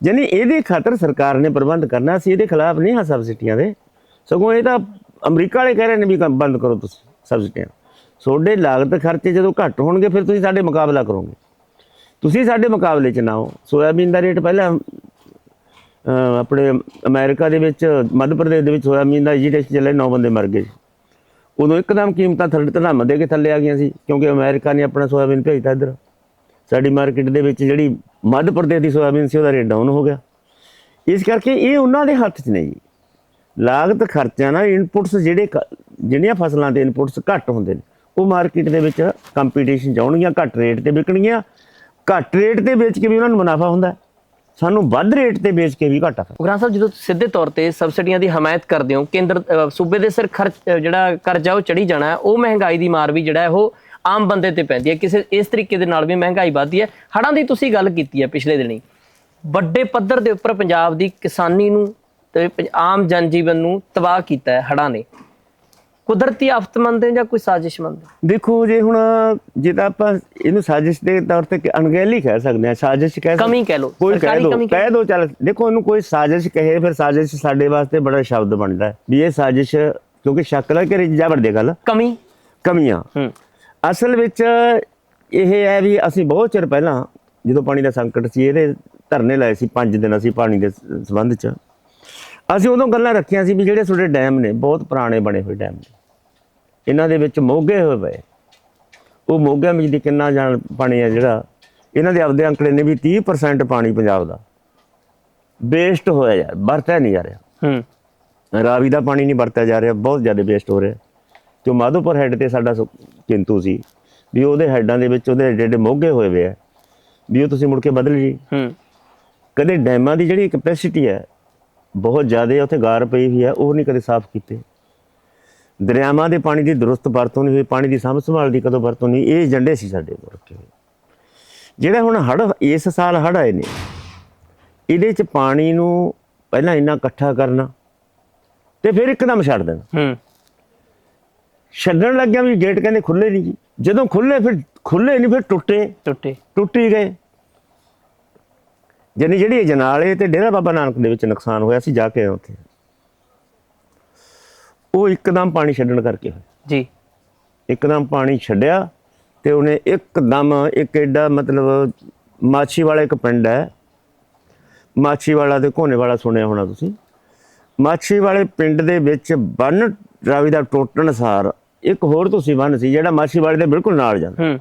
ਯਾਨੀ ਇਹਦੇ ਖਾਤਰ ਸਰਕਾਰ ਨੇ ਪ੍ਰਬੰਧ ਕਰਨਾ ਸੀ ਇਹਦੇ ਖਿਲਾਫ ਨਹੀਂ ਹਾਂ ਸਬਸਿਡੀਆਂ ਦੇ। ਸਗੋਂ ਇਹ ਤਾਂ ਅਮਰੀਕਾ ਵਾਲੇ ਕਹਿ ਰਹੇ ਨੇ ਵੀ ਕੰਮ ਬੰਦ ਕਰੋ ਤੁਸੀਂ ਸਬਸਿਡੀਆਂ। ਤੁਹਾਡੇ ਲਾਗਤ ਖਰਚੇ ਜਦੋਂ ਘੱਟ ਹੋਣਗੇ, ਫਿਰ ਤੁਸੀਂ ਸਾਡੇ ਮੁਕਾਬਲਾ ਕਰੋਗੇ। ਤੁਸੀਂ ਸਾਡੇ ਮੁਕਾਬਲੇ 'ਚ ਨਾ ਹੋ ਸੋਇਆਬੀਨ ਦਾ ਰੇਟ ਪਹਿਲਾਂ ਆਪਣੇ ਅਮਰੀਕਾ ਦੇ ਵਿੱਚ, ਮੱਧ ਪ੍ਰਦੇਸ਼ ਦੇ ਵਿੱਚ ਸੋਇਆਬੀਨ ਦਾ ਜੀ ਟੈਸਟ ਚੱਲੇ 9 ਬੰਦੇ ਮਰ ਗਏ ਉਦੋਂ ਇੱਕਦਮ ਕੀਮਤਾਂ ਥੱਲੇ ਧਨਾਮ ਦੇ ਕੇ ਥੱਲੇ ਆ ਗਈਆਂ ਸੀ, ਕਿਉਂਕਿ ਅਮਰੀਕਾ ਨੇ ਆਪਣਾ ਸੋਇਆਬੀਨ ਭੇਜਤਾ ਇੱਧਰ। ਸਾਡੀ ਮਾਰਕੀਟ ਦੇ ਵਿੱਚ ਜਿਹੜੀ ਮੱਧ ਪ੍ਰਦੇਸ਼ ਦੀ ਸੋਇਆਬੀਨ ਸੀ, ਉਹਦਾ ਰੇਟ ਡਾਊਨ ਹੋ ਗਿਆ। ਇਸ ਕਰਕੇ ਇਹ ਉਹਨਾਂ ਦੇ ਹੱਥ 'ਚ ਨਹੀਂ ਜੀ। ਲਾਗਤ ਖਰਚਾ ਨਾ ਇਨਪੁਟਸ ਜਿਹੜੇ ਕ- ਜਿਹੜੀਆਂ ਫਸਲਾਂ 'ਤੇ ਇਨਪੁਟਸ ਘੱਟ ਹੁੰਦੇ ਨੇ। ਉਹ ਮਾਰਕੀਟ ਦੇ ਵਿੱਚ ਕੰਪੀਟੀਸ਼ਨ 'ਚ ਘੱਟ ਰੇਟ ਤੇ ਵਿਕਣਗੀਆਂ। ਘੱਟ ਰੇਟ ਤੇ ਵੇਚ ਕੇ ਵੀ ਉਹਨਾਂ ਨੂੰ ਮੁਨਾਫਾ ਹੁੰਦਾ ਸਾਨੂੰ ਵੱਧ ਰੇਟ ਤੇ ਵੇਚ ਕੇ ਵੀ ਘਾਟਾ ਹੈ ਸਾਹਿਬ, ਜਦੋਂ ਸਿੱਧੇ ਤੌਰ ਤੇ ਸਬਸਿਡੀਆਂ ਦੀ ਹਮਾਇਤ ਕਰਦੇ ਹੋ, ਕੇਂਦਰ ਸੂਬੇ ਦੇ ਸਿਰ ਖਰਚ ਜਿਹੜਾ ਕਰਜ਼ਾ ਉਹ ਚੜੀ ਜਾਣਾ ਉਹ ਮਹਿੰਗਾਈ ਦੀ ਮਾਰ ਵੀ ਜਿਹੜਾ ਉਹ ਆਮ ਬੰਦੇ ਤੇ ਪੈਂਦੀ ਹੈ। ਕਿਸੇ, ਇਸ ਤਰੀਕੇ ਦੇ ਨਾਲ ਵੀ ਮਹਿੰਗਾਈ ਵੱਧਦੀ ਹੈ। ਹੜਾਂ ਦੀ ਤੁਸੀਂ ਗੱਲ ਕੀਤੀ ਹੈ ਪਿਛਲੇ ਦਿਨੀ। ਵੱਡੇ ਪੱਧਰ ਦੇ ਉੱਪਰ ਪੰਜਾਬ ਦੀ ਕਿਸਾਨੀ ਨੂੰ ਤੇ ਆਮ ਜਨਜੀਵਨ ਨੂੰ ਤਬਾਹ ਕੀਤਾ ਹੈ ਹੜਾਂ ਨੇ। ਕੁਦਰਤੀ ਆਫਤ ਮੰਨਦੇ ਹੋ ਜਾਂ ਕੋਈ ਸਾਜ਼ਿਸ਼ ਮੰਨਦੇ ਹੋ? ਦੇਖੋ ਜੇ ਹੁਣ ਜੇ ਤਾਂ ਆਪਾਂ ਇਹਨੂੰ ਸਾਜ਼ਿਸ਼ ਦੇ ਤੌਰ ਤੇ ਅਣਗਹਿਲੀ ਕਹਿ ਸਕਦੇ ਹਾਂ ਸਾਜ਼ਿਸ਼ ਕਹਿ ਕਮੀ ਕਹਿ ਲਓ, ਕੋਈ ਕਹਿ ਦੋ ਕਹਿ ਦੋ ਚੱਲ ਦੇਖੋ ਇਹਨੂੰ ਕੋਈ ਸਾਜ਼ਿਸ਼ ਕਹੇ ਫਿਰ ਸਾਜ਼ਿਸ਼ ਸਾਡੇ ਵਾਸਤੇ ਬੜਾ ਸ਼ਬਦ ਬਣਦਾ ਵੀ ਇਹ ਸਾਜ਼ਿਸ਼ ਕਿਉਂਕਿ ਸ਼ੱਕ ਲੱਗ ਕੇ ਜਾ ਵੜਦੇ ਗੱਲ। ਕਮੀ? ਕਮੀਆਂ। ਅਸਲ ਵਿੱਚ ਇਹ ਹੈ ਵੀ ਅਸੀਂ ਬਹੁਤ ਚਿਰ ਪਹਿਲਾਂ ਜਦੋਂ ਪਾਣੀ ਦਾ ਸੰਕਟ ਸੀ ਇਹਦੇ ਧਰਨੇ ਲਾਏ ਸੀ 5 ਦਿਨ ਅਸੀਂ ਪਾਣੀ ਦੇ ਸੰਬੰਧ 'ਚ। ਅਸੀਂ ਉਦੋਂ ਗੱਲਾਂ ਰੱਖੀਆਂ ਸੀ ਵੀ ਜਿਹੜੇ ਤੁਹਾਡੇ ਡੈਮ ਨੇ ਬਹੁਤ ਪੁਰਾਣੇ ਬਣੇ ਹੋਏ ਡੈਮ ਨੇ। ਇਹਨਾਂ ਦੇ ਵਿੱਚ ਮੋਗੇ ਹੋਏ ਪਏ। ਉਹ ਮੋਗਿਆਂ ਵਿੱਚ ਦੀ ਕਿੰਨਾ ਜਾਣ ਪਾਣੀ ਹੈ ਜਿਹੜਾ ਇਹਨਾਂ ਦੇ ਆਪਦੇ ਅੰਕੜੇ ਨੇ ਵੀ 30% ਪਾਣੀ ਪੰਜਾਬ ਦਾ। ਵੇਸਟ ਹੋਇਆ ਯਾਰ ਵਰਤਿਆ ਨਹੀਂ ਜਾ ਰਿਹਾ। ਹੂੰ। ਰਾਵੀ ਦਾ ਪਾਣੀ ਨਹੀਂ ਵਰਤਿਆ ਜਾ ਰਿਹਾ ਬਹੁਤ ਜ਼ਿਆਦਾ ਵੇਸਟ ਹੋ ਰਿਹਾ। ਤੇ ਮਾਧੋਪੁਰ ਹੈੱਡ ਤੇ ਸਾਡਾ ਕਿੰਤੂ ਸੀ ਵੀ ਉਹਦੇ ਹੈੱਡਾਂ ਦੇ ਵਿੱਚ ਉਹਦੇ ਏਡੇ ਮੋਗੇ ਹੋਏ ਵੇ ਆ। ਵੀ ਉਹ ਤੁਸੀਂ ਮੁੜ ਕੇ ਬਦਲ ਜੀ। ਹੂੰ। ਕਦੇ ਡੈਮਾਂ ਦੀ ਜਿਹੜੀ ਕਪੈਸਿਟੀ ਹੈ ਬਹੁਤ ਜ਼ਿਆਦਾ ਉੱਥੇ ਗਾਰ ਪਈ ਵੀ ਹੈ ਉਹ ਨਹੀਂ ਕਦੇ ਸਾਫ਼ ਕੀਤੇ। ਦਰਿਆਵਾਂ ਦੇ ਪਾਣੀ ਦੀ ਦਰੁਸਤ ਵਰਤੋਂ ਨਹੀਂ ਹੋਈ ਪਾਣੀ ਦੀ ਸਾਂਭ ਸੰਭਾਲ ਦੀ ਕਦੋਂ ਵਰਤੋਂ ਨਹੀਂ ਇਹ ਏਜੰਡੇ ਸੀ ਸਾਡੇ ਕੋਲ ਰੱਖੇ ਹੋਏ। ਜਿਹੜੇ ਹੁਣ ਹੜ ਇਸ ਸਾਲ ਹੜ ਆਏ ਨੇ ਇਹਦੇ ਚ ਪਾਣੀ ਨੂੰ ਪਹਿਲਾਂ ਇੰਨਾ ਇਕੱਠਾ ਕਰਨਾ ਤੇ ਫਿਰ ਇੱਕਦਮ ਛੱਡ ਦੇਣਾ। ਹੂੰ। ਛੱਡਣ ਲੱਗਿਆ ਵੀ ਗੇਟ ਕਹਿੰਦੇ ਖੁੱਲੇ ਨਹੀਂ ਜੀ। ਜਦੋਂ ਖੁੱਲੇ ਫਿਰ ਖੁੱਲੇ ਨਹੀਂ ਫਿਰ ਟੁੱਟੇ। ਟੁੱਟੇ। ਟੁੱਟ ਗਏ। ਜਾਣੀ ਜਿਹੜੀ ਜਨਾਲੇ ਤੇ ਡੇਰਾ ਬਾਬਾ ਨਾਨਕ ਦੇ ਵਿੱਚ ਨੁਕਸਾਨ ਹੋਇਆ ਸੀ ਜਾ ਕੇ ਆਏ ਉੱਥੇ। ਉਹ ਇੱਕਦਮ ਪਾਣੀ ਛੱਡਣ ਕਰਕੇ ਹੋਇਆ ਜੀ। ਇੱਕਦਮ ਪਾਣੀ ਛੱਡਿਆ ਤੇ ਉਹਨੇ ਇੱਕਦਮ ਇੱਕ ਐਡਾ ਮਤਲਬ ਮਾਛੀ ਵਾਲਾ ਇੱਕ ਪਿੰਡ ਹੈ। ਮਾਛੀ ਵਾਲਾ ਤੇ ਘੋਨੇ ਵਾਲਾ ਸੁਣਿਆ ਹੋਣਾ ਤੁਸੀਂ। ਮਾਛੀ ਵਾਲੇ ਪਿੰਡ ਦੇ ਵਿੱਚ ਬੰਨ ਰਾਵੀ ਦਾ ਟੋਟਣ ਸਾਰ ਇੱਕ ਹੋਰ ਤੁਸੀਂ ਬੰਨ ਸੀ ਜਿਹੜਾ ਮਾਛੀ ਵਾਲੇ ਦੇ ਬਿਲਕੁਲ ਨਾਲ ਜਾਂਦਾ। ਹੂੰ।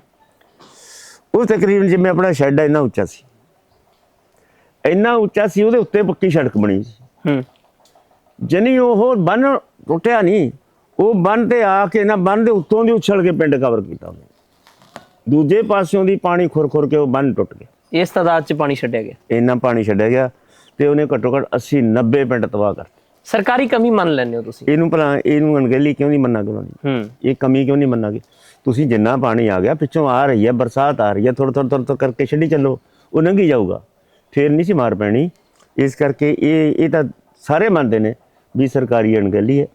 ਉਹ ਤਕਰੀਬਨ ਜਿਵੇਂ ਆਪਣਾ ਸ਼ੈੱਡ ਇੰਨਾ ਉੱਚਾ ਸੀ। ਇੰਨਾ ਉੱਚਾ ਸੀ ਉਹਦੇ ਉੱਤੇ ਪੱਕੀ ਸੜਕ ਬਣੀ ਸੀ। ਹੂੰ। ਜਨੀ ਉਹ ਬੰਨ ਟੁੱਟਿਆ ਨਹੀਂ ਉਹ ਬੰਨ ਤੇ ਆ ਕੇ ਨਾ ਬੰਨ ਦੇ ਉੱਤੋਂ ਦੀ ਉਛਲ ਕੇ ਪਿੰਡ ਕਵਰ ਕੀਤਾ ਉਹਨੇ। ਦੂਜੇ ਪਾਸਿਓਂ ਦੀ ਪਾਣੀ ਖੁਰ ਖੁਰ ਕੇ ਉਹ ਬੰਨ ਟੁੱਟ ਗਿਆ। ਇਸ ਤਾਦਾਦ 'ਚ ਪਾਣੀ ਛੱਡਿਆ ਗਿਆ? ਇੰਨਾ ਪਾਣੀ ਛੱਡਿਆ ਗਿਆ ਤੇ ਉਹਨੇ ਘੱਟੋ ਘੱਟ 80 90 ਪਿੰਡ ਤਬਾਹ ਕਰਤੇ। ਸਰਕਾਰੀ ਕਮੀ ਮੰਨ ਲੈਂਦੇ ਹੋ ਤੁਸੀਂ? ਇਹਨੂੰ ਭਲਾ ਇਹਨੂੰ ਅਣਗਹਿਲੀ ਕਿਉਂ ਨਹੀਂ ਮੰਨਾਂਗੇ ਉਹਨਾਂ ਇਹ ਕਮੀ ਕਿਉਂ ਨਹੀਂ ਮੰਨਾਂਗੇ ਤੁਸੀਂ ਜਿੰਨਾ ਪਾਣੀ ਆ ਗਿਆ ਪਿੱਛੋਂ ਆ ਰਹੀ ਹੈ ਬਰਸਾਤ ਆ ਰਹੀ ਹੈ ਥੋੜਾ ਥੋੜਾ ਥੋੜਾ ਕਰਕੇ ਛੱਡੀ ਚੱਲੋ ਉਹ ਲੰਘੀ ਜਾਊਗਾ। ਫੇਰ ਨਹੀਂ ਸੀ ਮਾਰ ਪੈਣੀ। ਇਸ ਕਰਕੇ ਇਹ ਇਹ ਤਾਂ ਸਾਰੇ ਮੰਨਦੇ ਨੇ ਵੀ ਸਰਕਾਰੀ ਅਣਗਹਿਲੀ ਹੈ।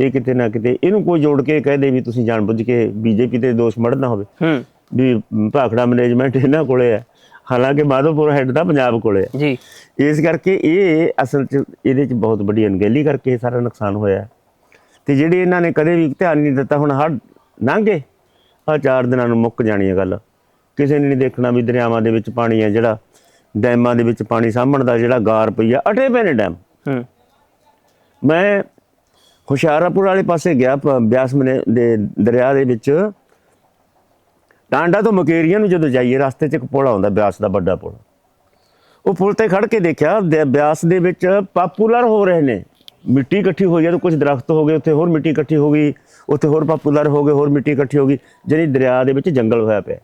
ਇਹ ਕਿਤੇ ਨਾ ਕਿਤੇ ਇਹਨੂੰ ਕੋਈ ਜੋੜ ਕੇ ਕਹਿ ਦੇ ਵੀ ਤੁਸੀਂ ਜਾਣਬੁੱਝ ਕੇ ਬੀਜੇਪੀ ਤੇ ਦੋਸ਼ ਮੜਨਾ ਹੋਵੇ। ਹੂੰ। ਵੀ ਭਾਖੜਾ ਮੈਨੇਜਮੈਂਟ ਇਹਨਾਂ ਕੋਲੇ ਹੈ। ਹਾਲਾਂਕਿ ਮਾਧੋਪੁਰ ਹੈੱਡ ਤਾਂ ਪੰਜਾਬ ਕੋਲੇ ਹੈ। ਜੀ। ਇਸ ਕਰਕੇ ਇਹ ਅਸਲ ਚ ਇਹਦੇ ਚ ਬਹੁਤ ਵੱਡੀ ਅਣਗਹਿਲੀ ਕਰਕੇ ਸਾਰਾ ਨੁਕਸਾਨ ਹੋਇਆ। ਤੇ ਜਿਹੜੇ ਇਹਨਾਂ ਨੇ ਕਦੇ ਵੀ ਧਿਆਨ ਨਹੀਂ ਦਿੱਤਾ ਹੁਣ ਹੜ ਲੰਘੇ ਆ ਚਾਰ ਦਿਨਾਂ ਨੂੰ ਮੁੱਕ ਜਾਣੀ ਹੈ ਗੱਲ। ਕਿਸੇ ਨੇ ਨਹੀਂ ਦੇਖਣਾ ਵੀ ਦਰਿਆਵਾਂ ਦੇ ਵਿੱਚ ਪਾਣੀ ਹੈ ਜਿਹੜਾ। ਡੈਮਾਂ ਦੇ ਵਿੱਚ ਪਾਣੀ ਸਾਂਭਣ ਦਾ ਜਿਹੜਾ ਗਾਰ ਪਈ ਆ ਅਟੇ ਪਏ ਨੇ ਡੈਮ। ਹੂੰ। ਮੈਂ ਹੁਸ਼ਿਆਰਪੁਰ ਵਾਲੇ ਪਾਸੇ ਗਿਆ ਬਿਆਸ ਮਨੇ ਦੇ ਦਰਿਆ ਦੇ ਵਿੱਚ। ਟਾਂਡਾ ਤੋਂ ਮਕੇਰੀਆਂ ਨੂੰ ਜਦੋਂ ਜਾਈਏ ਰਸਤੇ 'ਚ ਇੱਕ ਪੁਲ ਆਉਂਦਾ ਬਿਆਸ ਦਾ ਵੱਡਾ ਪੁਲ। ਉਹ ਪੁਲ ਤੇ ਖੜ ਕੇ ਦੇਖਿਆ ਬਿਆਸ ਦੇ ਵਿੱਚ ਪਾਪੂਲਰ ਹੋ ਰਹੇ ਨੇ। ਮਿੱਟੀ ਇਕੱਠੀ ਹੋਈ ਹੈ ਤਾਂ ਕੁਝ ਦਰਖਤ ਹੋ ਗਏ ਉੱਥੇ ਹੋਰ ਮਿੱਟੀ ਇਕੱਠੀ ਹੋ ਗਈ ਉੱਥੇ ਹੋਰ ਪਾਪੂਲਰ ਹੋ ਗਏ ਹੋਰ ਮਿੱਟੀ ਇਕੱਠੀ ਹੋ ਗਈ। ਜਿਹੜੀ ਦਰਿਆ ਦੇ ਵਿੱਚ ਜੰਗਲ ਹੋਇਆ ਪਿਆ।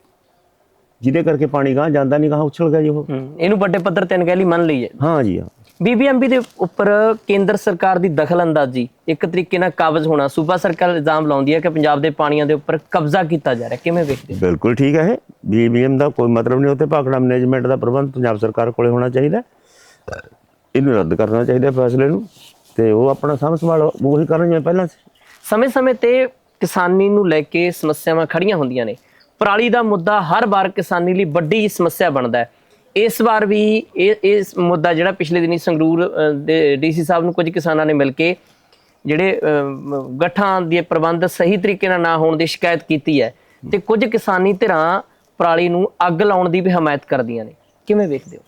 ਜਿਹਦੇ ਕਰਕੇ ਪਾਣੀ ਗਾਂ ਜਾਂਦਾ ਨਹੀਂ ਗਾਂ ਉਛਲ ਗਿਆ ਜੀ ਉਹ। ਇਹਨੂੰ ਵੱਡੇ ਪੱਧਰ ਤੇ ਅਣਗਹਿਲੀ ਮੰਨ ਲਈ ਹੈ ਹਾਂ। ਜੀ ਹਾਂ ਬੀਬੀਐਮਬੀ ਦੇ ਉੱਪਰ ਕੇਂਦਰ ਸਰਕਾਰ ਦੀ ਦਖਲਅੰਦਾਜ਼ੀ ਇੱਕ ਤਰੀਕੇ ਨਾਲ ਕਾਬਜ਼ ਹੋਣਾ ਸੂਬਾ ਸਰਕਾਰ ਇਲਜ਼ਾਮ ਲਾਉਂਦੀ ਹੈ ਕਿ ਪੰਜਾਬ ਦੇ ਪਾਣੀਆਂ ਦੇ ਉੱਪਰ ਕਬਜ਼ਾ ਕੀਤਾ ਜਾ ਰਿਹਾ ਕਿਵੇਂ ਵੇਖਦੇ ਹੋ? ਬਿਲਕੁਲ ਠੀਕ ਹੈ ਇਹ। ਬੀਬੀਐਮ ਦਾ ਕੋਈ ਮਤਲਬ ਨਹੀਂ ਉੱਥੇ ਭਾਖੜਾ ਮੈਨੇਜਮੈਂਟ ਦਾ ਪ੍ਰਬੰਧ ਪੰਜਾਬ ਸਰਕਾਰ ਕੋਲੇ ਹੋਣਾ ਚਾਹੀਦਾ। ਇਹਨੂੰ ਰੱਦ ਕਰਨਾ ਚਾਹੀਦਾ ਫੈਸਲੇ ਨੂੰ ਤੇ ਉਹ ਆਪਣਾ ਸਾਂਭ ਸੰਭਾਲ ਉਹੀ ਕਰਨ ਜਿਵੇਂ ਪਹਿਲਾਂ ਸੀ। ਸਮੇਂ-ਸਮੇਂ ਤੇ ਕਿਸਾਨੀ ਨੂੰ ਲੈ ਕੇ ਸਮੱਸਿਆਵਾਂ ਖੜੀਆਂ ਹੁੰਦੀਆਂ ਨੇ। ਪਰਾਲੀ ਦਾ ਮੁੱਦਾ ਹਰ ਵਾਰ ਕਿਸਾਨੀ ਲਈ ਵੱਡੀ ਸਮੱਸਿਆ ਬਣਦਾ ਹੈ। ਇਸ ਵਾਰ ਵੀ ਇਹ ਇਸ ਮੁੱਦਾ ਜਿਹੜਾ ਪਿਛਲੇ ਦਿਨੀ ਸੰਗਰੂਰ ਅ, ਦੇ ਡੀਸੀ ਸਾਹਿਬ ਨੂੰ ਕੁਝ ਕਿਸਾਨਾਂ ਨੇ ਮਿਲ ਕੇ ਜਿਹੜੇ ਗੱਠਾਂ ਦੇ ਪ੍ਰਬੰਧ ਸਹੀ ਤਰੀਕੇ ਨਾਲ ਨਾ ਹੋਣ ਦੀ ਸ਼ਿਕਾਇਤ ਕੀਤੀ ਹੈ ਤੇ ਕੁਝ ਕਿਸਾਨੀ ਧਿਰਾਂ ਪਰਾਲੀ ਨੂੰ ਅੱਗ ਲਾਉਣ ਦੀ ਵੀ ਹਮਾਇਤ ਕਰਦੀਆਂ ਨੇ। ਕਿਵੇਂ ਵੇਖਦੇ ਹੋ?